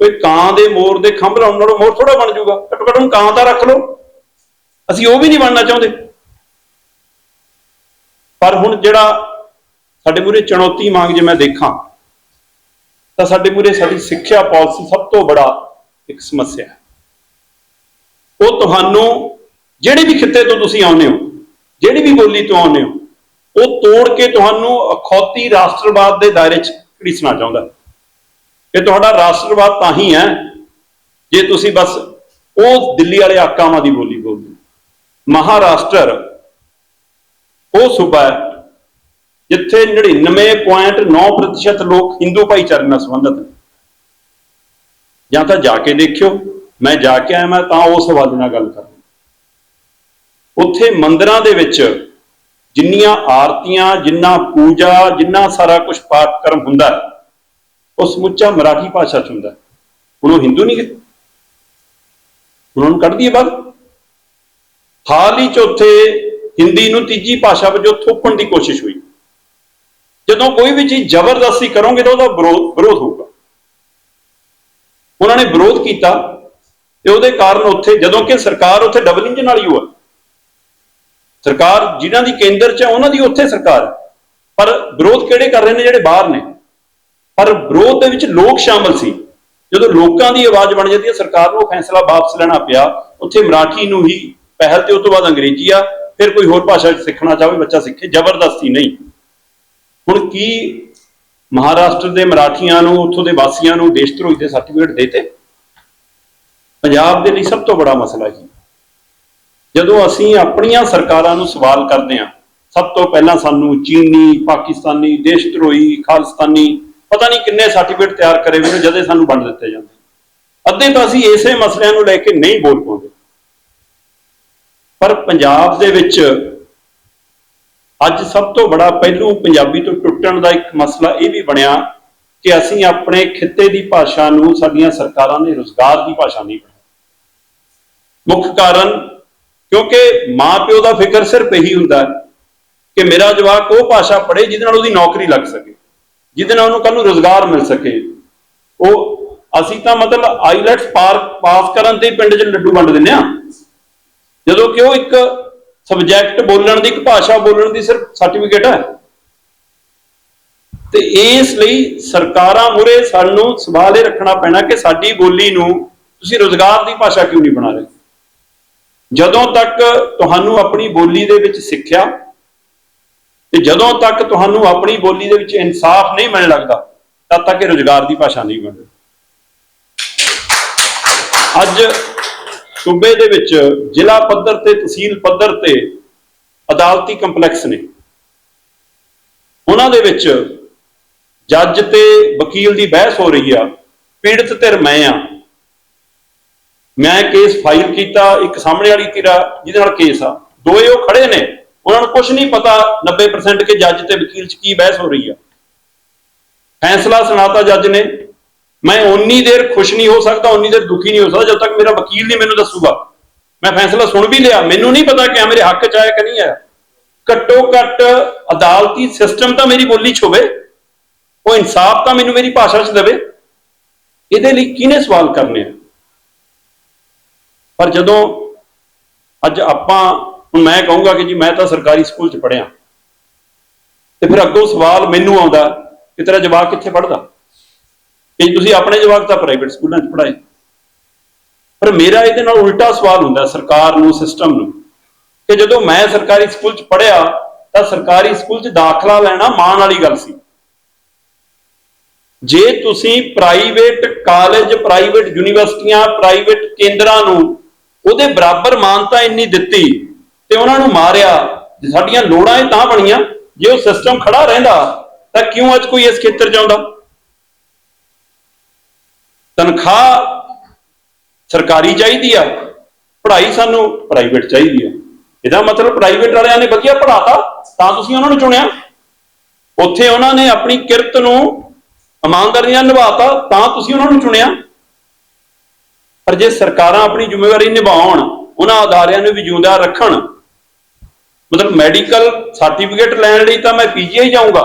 ਕੋਈ ਕਾਂ ਦੇ ਮੋਰ ਦੇ ਖੰਭ ਲਾਉਣ ਨਾਲੋਂ ਮੋਰ ਥੋੜਾ ਬਣ ਜਾਊਗਾ। ਘੱਟੋ ਘੱਟ ਨੂੰ ਕਾਂ ਦਾ ਰੱਖ ਲਓ। ਅਸੀਂ ਉਹ ਵੀ ਨਹੀਂ ਬਣਨਾ ਚਾਹੁੰਦੇ। ਪਰ ਹੁਣ ਜਿਹੜਾ ਸਾਡੇ ਮੂਰੇ ਚੁਣੌਤੀ ਮੰਗ ਜੇ ਮੈਂ ਦੇਖਾਂ, ਤਾਂ ਸਾਡੇ ਮੂਰੇ ਸਾਡੀ ਸਿੱਖਿਆ ਪਾਲਿਸੀ ਸਭ ਤੋਂ ਬੜਾ ਇੱਕ ਸਮੱਸਿਆ ਹੈ। ਉਹ ਤੁਹਾਨੂੰ ਜਿਹੜੇ ਵੀ ਖਿੱਤੇ ਤੋਂ ਤੁਸੀਂ ਆਉਂਦੇ ਹੋ, ਜਿਹੜੀ ਵੀ ਬੋਲੀ ਤੋਂ ਆਉਂਦੇ ਹੋ, ਉਹ ਤੋੜ ਕੇ ਤੁਹਾਨੂੰ ਅਖੌਤੀ ਰਾਸ਼ਟਰਵਾਦ ਦੇ ਦਾਇਰੇ 'ਚ ਘੜੀਸਣਾ ਚਾਹੁੰਦਾ ਹੈ। ਤੁਹਾਡਾ ਰਾਸ਼ਟਰਵਾਦ ਤਾਂ ਹੀ ਹੈ ਜੇ ਤੁਸੀਂ ਬਸ ਉਹ ਦਿੱਲੀ ਵਾਲੇ ਆਕਾਵਾਂ ਦੀ ਬੋਲੀ ਬੋਲਦੇ ਹੋ। ਮਹਾਰਾਸ਼ਟਰ ਉਹ ਸੂਬਾ ਹੈ ਜਿੱਥੇ 99.9% ਲੋਕ ਹਿੰਦੂ ਭਾਈਚਾਰੇ ਨਾਲ ਸੰਬੰਧਿਤ ਨੇ ਜਾਂ ਤਾਂ ਜਾ ਕੇ ਦੇਖਿਓ ਮੈਂ ਜਾ ਕੇ ਆਇਆ ਮੈਂ ਤਾਂ ਉਸ ਹਵਾਲੇ ਨਾਲ ਗੱਲ ਕਰਾਂ ਉੱਥੇ ਮੰਦਰਾਂ ਦੇ ਵਿੱਚ ਜਿੰਨੀਆਂ ਆਰਤੀਆਂ ਜਿੰਨਾ ਪੂਜਾ ਜਿੰਨਾ ਸਾਰਾ ਕੁਝ ਪਾਠਕਰਮ ਹੁੰਦਾ ਹੈ, ਉਹ ਸਮੁੱਚਾ ਮਰਾਠੀ ਭਾਸ਼ਾ ਚ ਹੁੰਦਾ ਹੁਣ ਉਹ ਹਿੰਦੂ ਨਹੀਂ ਗੇ ਉਹਨਾਂ ਨੂੰ ਕੱਢ ਦਈਏ ਬਾਅਦ। ਹਾਲ ਹੀ ਚ ਉੱਥੇ ਹਿੰਦੀ ਨੂੰ ਤੀਜੀ ਭਾਸ਼ਾ ਵਜੋਂ ਥੋਪਣ ਦੀ ਕੋਸ਼ਿਸ਼ ਹੋਈ। ਜਦੋਂ ਕੋਈ ਵੀ ਚੀਜ਼ ਜ਼ਬਰਦਸਤੀ ਕਰੋਗੇ ਤਾਂ ਉਹਦਾ ਵਿਰੋਧ ਵਿਰੋਧ ਹੋਊਗਾ। ਉਹਨਾਂ ਨੇ ਵਿਰੋਧ ਕੀਤਾ ਤੇ ਉਹਦੇ ਕਾਰਨ ਉੱਥੇ ਜਦੋਂ ਕਿ ਸਰਕਾਰ ਉੱਥੇ ਡਬਲ ਇੰਜਨ ਵਾਲੀ ਹੋਆ ਸਰਕਾਰ ਜਿਨ੍ਹਾਂ ਦੀ ਕੇਂਦਰ 'ਚ ਹੈ, ਉਹਨਾਂ ਦੀ ਉੱਥੇ ਸਰਕਾਰ ਹੈ। ਪਰ ਵਿਰੋਧ ਕਿਹੜੇ ਕਰ ਰਹੇ ਨੇ ਜਿਹੜੇ ਬਾਹਰ ਨੇ? ਪਰ ਵਿਰੋਧ ਦੇ ਵਿੱਚ ਲੋਕ ਸ਼ਾਮਲ ਸੀ। ਜਦੋਂ ਲੋਕਾਂ ਦੀ ਆਵਾਜ਼ ਬਣ ਜਾਂਦੀ ਹੈ, ਸਰਕਾਰ ਨੂੰ ਉਹ ਫੈਸਲਾ ਵਾਪਸ ਲੈਣਾ ਪਿਆ। ਉੱਥੇ ਮਰਾਠੀ ਨੂੰ ਹੀ ਪਹਿਲ ਤੇ ਉਸ ਤੋਂ ਬਾਅਦ ਅੰਗਰੇਜ਼ੀ ਆ। ਫਿਰ ਕੋਈ ਹੋਰ ਭਾਸ਼ਾ ਸਿੱਖਣਾ ਚਾਹਵੇ, ਬੱਚਾ ਸਿੱਖੇ, ਜ਼ਬਰਦਸਤੀ ਨਹੀਂ। ਹੁਣ ਕੀ ਮਹਾਰਾਸ਼ਟਰ ਦੇ ਮਰਾਠੀਆਂ ਨੂੰ, ਉੱਥੋਂ ਦੇ ਵਾਸੀਆਂ ਨੂੰ ਦੇਸ਼ ਧਰੋਹੀ ਦੇ ਸਰਟੀਫਿਕੇਟ ਦੇਤੇ? ਪੰਜਾਬ ਦੇ ਲਈ ਸਭ ਤੋਂ ਬੜਾ ਮਸਲਾ ਜੀ। ਜਦੋਂ ਅਸੀਂ ਆਪਣੀਆਂ ਸਰਕਾਰਾਂ ਨੂੰ ਸਵਾਲ ਕਰਦੇ ਹਾਂ, ਸਭ ਤੋਂ ਪਹਿਲਾਂ ਸਾਨੂੰ ਚੀਨੀ, ਪਾਕਿਸਤਾਨੀ, ਦੇਸ਼ ਧਰੋਹੀ, ਖਾਲਿਸਤਾਨੀ ਪਤਾ ਨਹੀਂ ਕਿੰਨੇ ਸਰਟੀਫਿਕੇਟ ਤਿਆਰ ਕਰੇ ਹੋਏ ਨੇ ਜਦੇ ਸਾਨੂੰ ਵੰਡ ਦਿੱਤੇ ਜਾਂਦੇ। ਅੱਧੇ ਤਾਂ ਅਸੀਂ ਇਸੇ ਮਸਲਿਆਂ ਨੂੰ ਲੈ ਕੇ ਨਹੀਂ ਬੋਲ ਪਾਉਂਦੇ। ਪਰ ਪੰਜਾਬ ਦੇ ਵਿੱਚ ਅੱਜ ਸਭ ਤੋਂ ਬੜਾ ਪਹਿਲੂ ਪੰਜਾਬੀ ਤੋਂ ਟੁੱਟਣ ਦਾ ਇੱਕ ਮਸਲਾ ਇਹ ਵੀ ਬਣਿਆ ਕਿ ਅਸੀਂ ਆਪਣੇ ਖਿੱਤੇ ਦੀ ਭਾਸ਼ਾ ਨੂੰ ਸਾਡੀਆਂ ਸਰਕਾਰਾਂ ਨੇ ਰੁਜ਼ਗਾਰ ਦੀ ਭਾਸ਼ਾ ਨਹੀਂ ਬਣਾਈ। ਮੁੱਖ ਕਾਰਨ, ਕਿਉਂਕਿ ਮਾਪਿਓ ਦਾ ਫਿਕਰ ਸਿਰਫ ਇਹੀ ਹੁੰਦਾ ਕਿ ਮੇਰਾ ਜਵਾਕ ਉਹ ਭਾਸ਼ਾ ਪੜ੍ਹੇ ਜਿਹਦੇ ਨਾਲ ਉਹਦੀ ਨੌਕਰੀ ਲੱਗ ਸਕੇ। ਜਿਹਦੇ ਨਾਲ ਉਹਨੂੰ ਕੱਲ ਨੂੰ ਰੋਜ਼ਗਾਰ ਮਿਲ ਸਕੇ। ਉਹ, ਅਸੀਂ ਤਾਂ ਮਤਲਬ ਆਈਲੈਟਸ ਪਾਸ ਕਰਨ ਤੇ ਪਿੰਡ 'ਚ ਲੱਡੂ ਵੰਡ ਦਿੰਦੇ ਆ ਜਦੋਂ ਕਿ ਉਹ ਇੱਕ ਸਬਜੈਕਟ ਬੋਲਣ ਦੀ, ਇੱਕ ਭਾਸ਼ਾ ਬੋਲਣ ਦੀ ਸਿਰਫ ਸਰਟੀਫਿਕੇਟ ਹੈ। ਤੇ ਇਸ ਲਈ ਸਰਕਾਰਾਂ ਮੁਰੇ ਸਾਨੂੰ ਸਵਾਲ ਇਹ ਰੱਖਣਾ ਪੈਣਾ ਕਿ ਸਾਡੀ ਬੋਲੀ ਨੂੰ ਤੁਸੀਂ ਰੋਜ਼ਗਾਰ ਦੀ ਭਾਸ਼ਾ ਕਿਉਂ ਨਹੀਂ ਬਣਾ ਰਹੇ? ਜਦੋਂ ਤੱਕ ਤੁਹਾਨੂੰ ਆਪਣੀ ਬੋਲੀ ਦੇ ਵਿੱਚ ਸਿੱਖਿਆ ਤੇ ਜਦੋਂ ਤੱਕ ਤੁਹਾਨੂੰ ਆਪਣੀ ਬੋਲੀ ਦੇ ਵਿੱਚ ਇਨਸਾਫ ਨਹੀਂ ਮਿਲਣ ਲੱਗਦਾ, ਤਦ ਤੱਕ ਇਹ ਰੋਜ਼ਗਾਰ ਦੀ ਭਾਸ਼ਾ ਨਹੀਂ ਬਣਦੀ। ਅੱਜ ਸੂਬੇ ਦੇ ਵਿੱਚ ਜ਼ਿਲ੍ਹਾ ਪੱਧਰ ਤੇ, ਤਹਿਸੀਲ ਪੱਧਰ ਤੇ ਅਦਾਲਤੀ ਕੰਪਲੈਕਸ ਨੇ। ਉਹਨਾਂ ਦੇ ਵਿੱਚ ਜੱਜ ਤੇ ਵਕੀਲ ਦੀ ਬਹਿਸ ਹੋ ਰਹੀ ਆ, ਪੀੜਤ ਧਿਰ ਮੈਂ ਆ। ਮੈਂ ਕੇਸ ਫਾਈਲ ਕੀਤਾ, ਇੱਕ ਸਾਹਮਣੇ ਵਾਲੀ ਧਿਰ ਆ ਜਿਹਦੇ ਨਾਲ ਕੇਸ ਆ। ਦੋਏ ਉਹ ਖੜੇ ਨੇ। ਉਹਨਾਂ ਨੂੰ ਕੁਝ ਨਹੀਂ ਪਤਾ 90% ਕਿ ਜੱਜ ਤੇ ਵਕੀਲ 'ਚ ਕੀ ਬਹਿਸ ਹੋ ਰਹੀ ਆ। ਫੈਸਲਾ ਸੁਣਾਤਾ ਜੱਜ ਨੇ। ਮੈਂ ਉਨੀ ਦੇਰ ਖੁਸ਼ ਨਹੀਂ ਹੋ ਸਕਦਾ ਉਨੀ ਦੇਰ ਦੁਖੀ ਨਹੀਂ ਹੋ ਸਕਦਾ, ਜਦ ਤੱਕ ਮੇਰਾ ਵਕੀਲ ਨਹੀਂ ਮੈਨੂੰ ਦੱਸੂਗਾ। ਮੈਂ ਫੈਸਲਾ ਸੁਣ ਵੀ ਲਿਆ। ਮੈਨੂੰ ਨਹੀਂ ਪਤਾ ਕਿ ਆ ਮੇਰੇ ਹੱਕ 'ਚ ਆਇਆ ਕਿ ਨਹੀਂ ਆਇਆ। ਘੱਟੋ ਘੱਟ ਅਦਾਲਤੀ ਸਿਸਟਮ ਤਾਂ ਮੇਰੀ ਬੋਲੀ 'ਚ ਹੋਵੇ। ਉਹ ਇਨਸਾਫ ਤਾਂ ਮੈਨੂੰ ਮੇਰੀ ਭਾਸ਼ਾ 'ਚ ਦੇਵੇ। ਇਹਦੇ ਲਈ ਕਿਹਨੇ ਸਵਾਲ ਕਰਨੇ ਆ? ਪਰ ਜਦੋਂ ਅੱਜ ਆਪਾਂ ਹੁਣ ਮੈਂ ਕਹੂੰਗਾ ਕਿ ਜੀ ਮੈਂ ਤਾਂ ਸਰਕਾਰੀ ਸਕੂਲ 'ਚ ਪੜ੍ਹਿਆ। ਤੇ ਫਿਰ ਅੱਗੋਂ ਸਵਾਲ ਮੈਨੂੰ ਆਉਂਦਾ ਕਿ ਤੇਰਾ ਜਵਾਕ ਕਿੱਥੇ ਪੜ੍ਹਦਾ? ਕਿ ਤੁਸੀਂ ਆਪਣੇ ਜਵਾਕ ਤਾਂ ਪ੍ਰਾਈਵੇਟ ਸਕੂਲਾਂ 'ਚ ਪੜ੍ਹਾਏ। ਪਰ ਮੇਰਾ ਇਹਦੇ ਨਾਲ ਉਲਟਾ ਸਵਾਲ ਹੁੰਦਾ ਸਰਕਾਰ ਨੂੰ ਸਿਸਟਮ ਨੂੰ ਕਿ ਜਦੋਂ ਮੈਂ ਸਰਕਾਰੀ ਸਕੂਲ 'ਚ ਪੜ੍ਹਿਆ ਤਾਂ ਸਰਕਾਰੀ ਸਕੂਲ 'ਚ ਦਾਖਲਾ ਲੈਣਾ ਮਾਣ ਵਾਲੀ ਗੱਲ ਸੀ। ਜੇ ਤੁਸੀਂ ਪ੍ਰਾਈਵੇਟ ਕਾਲਜ ਪ੍ਰਾਈਵੇਟ ਯੂਨੀਵਰਸਿਟੀਆਂ ਪ੍ਰਾਈਵੇਟ ਕੇਂਦਰਾਂ ਨੂੰ ਉਹਦੇ ਬਰਾਬਰ ਮਾਨਤਾ ਇੰਨੀ ਦਿੱਤੀ ਤੇ ਉਹਨਾਂ ਨੂੰ ਮਾਰਿਆ। ਸਾਡੀਆਂ ਲੋੜਾਂ ਇਹ ਤਾਂ ਬਣੀਆਂ, ਜੇ ਉਹ ਸਿਸਟਮ ਖੜਾ ਰਹਿੰਦਾ, ਤਾਂ ਕਿਉਂ ਅੱਜ ਕੋਈ ਇਸ ਖੇਤਰ 'ਚ ਆਉਂਦਾ? ਤਨਖਾਹ ਸਰਕਾਰੀ ਚਾਹੀਦੀ ਆ, ਪੜ੍ਹਾਈ ਸਾਨੂੰ ਪ੍ਰਾਈਵੇਟ ਚਾਹੀਦੀ ਆ। ਇਹਦਾ ਮਤਲਬ ਪ੍ਰਾਈਵੇਟ ਵਾਲਿਆਂ ਨੇ ਵਧੀਆ ਪੜ੍ਹਾਤਾ, ਤਾਂ ਤੁਸੀਂ ਉਹਨਾਂ ਨੂੰ ਚੁਣਿਆ। ਉੱਥੇ ਉਹਨਾਂ ਨੇ ਆਪਣੀ ਕਿਰਤ ਨੂੰ ਇਮਾਨਦਾਰੀ ਨਾਲ ਨਿਭਾਤਾ, ਤਾਂ ਤੁਸੀਂ ਉਹਨਾਂ ਨੂੰ ਚੁਣਿਆ। ਪਰ ਜੇ ਸਰਕਾਰਾਂ ਆਪਣੀ ਜ਼ਿੰਮੇਵਾਰੀ ਨਿਭਾਉਣ, ਉਹਨਾਂ ਅਦਾਰਿਆਂ ਨੂੰ ਵੀ ਜਿਉਂਦਾ ਰੱਖਣ ਮਤਲਬ ਮੈਡੀਕਲ ਸਰਟੀਫਿਕੇਟ ਲੈਣ ਲਈ ਤਾਂ ਮੈਂ ਪੀਜੀਆਈ ਜਾਊਂਗਾ।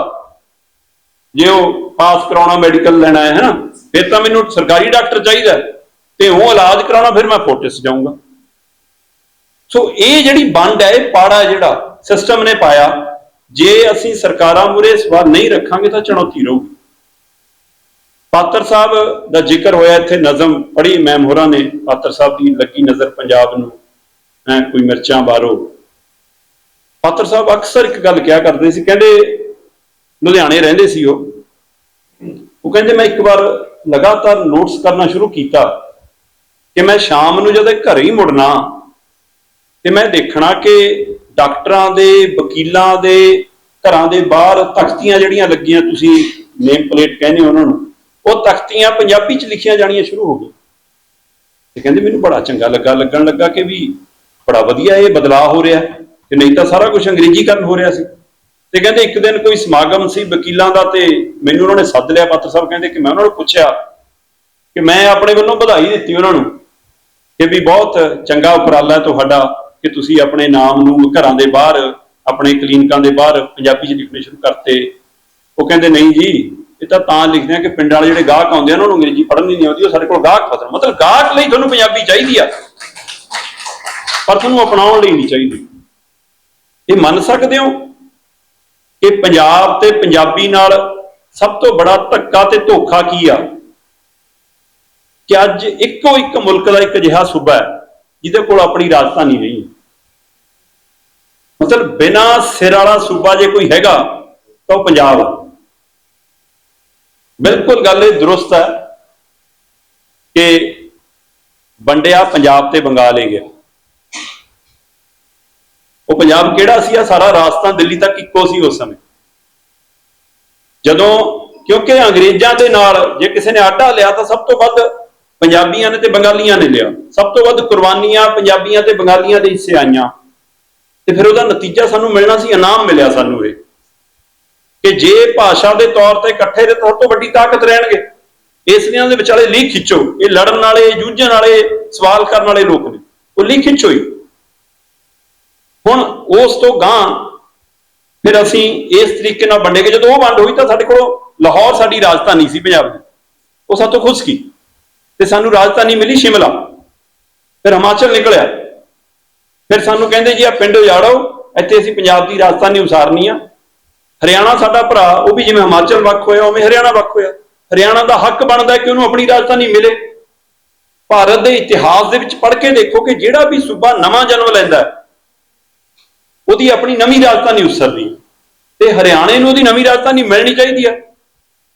ਜੇ ਉਹ ਪਾਸ ਕਰਾਉਣਾ ਮੈਡੀਕਲ ਲੈਣਾ ਹੈ ਨਾ, ਫਿਰ ਤਾਂ ਮੈਨੂੰ ਸਰਕਾਰੀ ਡਾਕਟਰ ਚਾਹੀਦਾ ਤੇ ਉਹ ਇਲਾਜ ਕਰਾਉਣਾ, ਫਿਰ ਮੈਂ ਫੋਰਟਿਸ ਜਾਊਂਗਾ। ਸੋ ਇਹ ਜਿਹੜੀ ਵੰਡ ਹੈ, ਇਹ ਪਾੜਾ ਜਿਹੜਾ ਸਿਸਟਮ ਨੇ ਪਾਇਆ, ਜੇ ਅਸੀਂ ਸਰਕਾਰਾਂ ਮੂਰੇ ਸਵਾਲ ਨਹੀਂ ਰੱਖਾਂਗੇ ਤਾਂ ਚੁਣੌਤੀ ਰਹੂਗੀ। ਪਾਤਰ ਸਾਹਿਬ ਦਾ ਜ਼ਿਕਰ ਹੋਇਆ ਇੱਥੇ, ਨਜ਼ਮ ਪੜ੍ਹੀ ਮੈਮ ਹੋਰਾਂ ਨੇ ਪਾਤਰ ਸਾਹਿਬ ਦੀ ਲੱਗੀ ਨਜ਼ਰ ਪੰਜਾਬ ਨੂੰ। ਐ ਕੋਈ ਮਿਰਚਾਂ ਬਾਰੋ। ਪਾਤਰ ਸਾਹਿਬ ਅਕਸਰ ਇੱਕ ਗੱਲ ਕਿਹਾ ਕਰਦੇ ਸੀ, ਕਹਿੰਦੇ ਲੁਧਿਆਣੇ ਰਹਿੰਦੇ ਸੀ ਉਹ। ਉਹ ਕਹਿੰਦੇ ਮੈਂ ਇੱਕ ਵਾਰ ਲਗਾਤਾਰ ਨੋਟਸ ਕਰਨਾ ਸ਼ੁਰੂ ਕੀਤਾ ਕਿ ਮੈਂ ਸ਼ਾਮ ਨੂੰ ਜਦੋਂ ਘਰੇ ਹੀ ਮੁੜਨਾ, ਤੇ ਮੈਂ ਦੇਖਣਾ ਕਿ ਡਾਕਟਰਾਂ ਦੇ, ਵਕੀਲਾਂ ਦੇ, ਘਰਾਂ ਦੇ ਬਾਹਰ ਤਖਤੀਆਂ ਜਿਹੜੀਆਂ ਲੱਗੀਆਂ ਤੁਸੀਂ ਨੇਮ ਪਲੇਟ ਕਹਿੰਦੇ ਹੋ ਉਹਨਾਂ ਨੂੰ, ਉਹ ਤਖਤੀਆਂ ਪੰਜਾਬੀ ਚ ਲਿਖੀਆਂ ਜਾਣੀਆਂ ਸ਼ੁਰੂ ਹੋ ਗਈਆਂ। ਤੇ ਕਹਿੰਦੇ ਮੈਨੂੰ ਬੜਾ ਚੰਗਾ ਲੱਗਾ, ਲੱਗਣ ਲੱਗਾ ਕਿ ਵੀ ਬੜਾ ਵਧੀਆ ਇਹ ਬਦਲਾਅ ਹੋ ਰਿਹਾ। ਹੈ ਤੇ ਨਹੀਂ ਤਾਂ ਸਾਰਾ ਕੁਝ ਅੰਗਰੇਜ਼ੀਕਰਨ ਹੋ ਰਿਹਾ ਸੀ। ਤੇ ਕਹਿੰਦੇ ਇੱਕ ਦਿਨ ਕੋਈ ਸਮਾਗਮ ਸੀ ਵਕੀਲਾਂ ਦਾ ਤੇ ਮੈਨੂੰ ਉਹਨਾਂ ਨੇ ਸੱਦ ਲਿਆ, ਪਾਤਰ ਸਾਹਿਬ ਕਹਿੰਦੇ ਕਿ ਮੈਂ ਉਹਨਾਂ ਨੂੰ ਪੁੱਛਿਆ ਕਿ ਮੈਂ ਆਪਣੇ ਵੱਲੋਂ ਵਧਾਈ ਦਿੱਤੀ ਉਹਨਾਂ ਨੂੰ ਕਿ ਵੀ ਬਹੁਤ ਚੰਗਾ ਉਪਰਾਲਾ ਤੁਹਾਡਾ ਕਿ ਤੁਸੀਂ ਆਪਣੇ ਨਾਮ ਨੂੰ ਘਰਾਂ ਦੇ ਬਾਹਰ, ਆਪਣੇ ਕਲੀਨਿਕਾਂ ਦੇ ਬਾਹਰ ਪੰਜਾਬੀ ਚ ਲਿਖਣੇ ਸ਼ੁਰੂ ਕਰਤੇ। ਉਹ ਕਹਿੰਦੇ, ਨਹੀਂ ਜੀ, ਇਹ ਤਾਂ ਤਾਂ ਲਿਖਦੇ ਆ ਕਿ ਪਿੰਡਾਂ ਵਾਲੇ ਜਿਹੜੇ ਗਾਹਕ ਆਉਂਦੇ ਆ, ਉਹਨਾਂ ਨੂੰ ਅੰਗਰੇਜ਼ੀ ਪੜ੍ਹਨੀ ਨਹੀਂ ਆਉਂਦੀ, ਉਹ ਸਾਡੇ ਕੋਲ ਗਾਹਕ ਖਤਮ ਮਤਲਬ ਗਾਹਕ ਲਈ ਤੁਹਾਨੂੰ ਪੰਜਾਬੀ ਚਾਹੀਦੀ ਆ, ਪਰ ਤੁਹਾਨੂੰ ਅਪਣਾਉਣ ਲਈ ਨਹੀਂ ਚਾਹੀਦੀ। ਇਹ ਮੰਨ ਸਕਦੇ ਹੋ ਕਿ ਪੰਜਾਬ ਤੇ ਪੰਜਾਬੀ ਨਾਲ ਸਭ ਤੋਂ ਬੜਾ ਧੱਕਾ ਤੇ ਧੋਖਾ ਕੀ ਆ? ਕਿ ਅੱਜ ਇੱਕੋ ਇੱਕ ਮੁਲਕ ਦਾ ਇੱਕ ਅਜਿਹਾ ਸੂਬਾ ਹੈ, ਜਿਹਦੇ ਕੋਲ ਆਪਣੀ ਰਾਜਧਾਨੀ ਨਹੀਂ। ਹੈ ਮਤਲਬ ਬਿਨਾ ਸਿਰ ਵਾਲਾ ਸੂਬਾ ਜੇ ਕੋਈ ਹੈਗਾ, ਤਾਂ ਉਹ ਪੰਜਾਬ ਹੈ ਬਿਲਕੁਲ ਗੱਲ ਇਹ ਦਰੁਸਤ ਹੈ ਕਿ ਵੰਡਿਆ ਪੰਜਾਬ ਤੇ ਬੰਗਾਲ ਹੀ ਗਿਆ। ਉਹ ਪੰਜਾਬ ਕਿਹੜਾ ਸੀ? ਆ ਸਾਰਾ ਰਾਜਸਥਾਨ, ਦਿੱਲੀ ਤੱਕ ਇੱਕੋ ਸੀ ਉਸ ਸਮੇਂ। ਜਦੋਂ, ਕਿਉਂਕਿ ਅੰਗਰੇਜ਼ਾਂ ਦੇ ਨਾਲ ਜੇ ਕਿਸੇ ਨੇ ਆਟਾ ਲਿਆ ਤਾਂ ਸਭ ਤੋਂ ਵੱਧ ਪੰਜਾਬੀਆਂ ਨੇ ਤੇ ਬੰਗਾਲੀਆਂ ਨੇ ਲਿਆ। ਸਭ ਤੋਂ ਵੱਧ ਕੁਰਬਾਨੀਆਂ ਪੰਜਾਬੀਆਂ ਤੇ ਬੰਗਾਲੀਆਂ ਦੇ ਹਿੱਸੇ ਆਈਆਂ। ਤੇ ਫਿਰ ਉਹਦਾ ਨਤੀਜਾ ਸਾਨੂੰ ਮਿਲਣਾ ਸੀ, ਇਨਾਮ ਮਿਲਿਆ ਸਾਨੂੰ ਇਹ। ਕਿ ਜੇ ਭਾਸ਼ਾ ਦੇ ਤੌਰ ਤੇ ਇਕੱਠੇ ਦੇ ਤੌਰ ਤੋਂ ਵੱਡੀ ਤਾਕਤ ਰਹਿਣਗੇ। ਇਸ ਲਿਆਂ ਦੇ ਵਿਚਾਲੇ ਲੀਕ ਖਿੱਚੋ। ਇਹ ਲੜਨ ਵਾਲੇ, ਜੂਝਣ ਵਾਲੇ, ਸਵਾਲ ਕਰਨ ਵਾਲੇ ਲੋਕ ਨੇ। ਉਹ ਲੀਕ ਖਿੱਚੋ ਹੀ। ਹੁਣ ਉਸ ਤੋਂ ਗਾਂ ਫਿਰ ਅਸੀਂ ਇਸ ਤਰੀਕੇ ਨਾਲ ਵੰਡੇ ਗਏ। ਜਦੋਂ ਉਹ ਵੰਡ ਹੋਈ ਤਾਂ ਸਾਡੇ ਕੋਲ ਲਾਹੌਰ ਸਾਡੀ ਰਾਜਧਾਨੀ ਸੀ ਪੰਜਾਬ ਦੀ। ਉਹ ਸਾਤੋਂ ਖੁਸ਼ ਕੀ ਤੇ ਸਾਨੂੰ ਰਾਜਧਾਨੀ ਮਿਲੀ ਸ਼ਿਮਲਾ। ਫਿਰ ਹਿਮਾਚਲ ਨਿਕਲਿਆ। ਫਿਰ ਸਾਨੂੰ ਕਹਿੰਦੇ ਜੀ, ਆ ਪਿੰਡ ਉਜਾੜੋ, ਇੱਥੇ ਅਸੀਂ ਪੰਜਾਬ ਦੀ ਰਾਜਧਾਨੀ ਉਸਾਰਨੀ ਆ। ਹਰਿਆਣਾ ਸਾਡਾ ਭਰਾ, ਉਹ ਵੀ ਜਿਵੇਂ ਹਿਮਾਚਲ ਵੱਖ ਹੋਇਆ, ਉਵੇਂ ਹਰਿਆਣਾ ਵੱਖ ਹੋਇਆ। ਹਰਿਆਣਾ ਦਾ ਹੱਕ ਬਣਦਾ ਕਿ ਉਹਨੂੰ ਆਪਣੀ ਰਾਜਧਾਨੀ ਮਿਲੇ। ਭਾਰਤ ਦੇ ਇਤਿਹਾਸ ਦੇ ਵਿੱਚ ਪੜ੍ਹ ਕੇ ਦੇਖੋ ਕਿ ਜਿਹੜਾ ਵੀ ਸੂਬਾ ਨਵਾਂ ਜਨਮ ਲੈਂਦਾ ਹੈ ਉਹਦੀ ਆਪਣੀ ਨਵੀਂ ਰਾਜਧਾਨੀ ਉਸਰਦੀ ਹੈ। ਤੇ ਹਰਿਆਣੇ ਨੂੰ ਉਹਦੀ ਨਵੀਂ ਰਾਜਧਾਨੀ ਮਿਲਣੀ ਚਾਹੀਦੀ ਹੈ।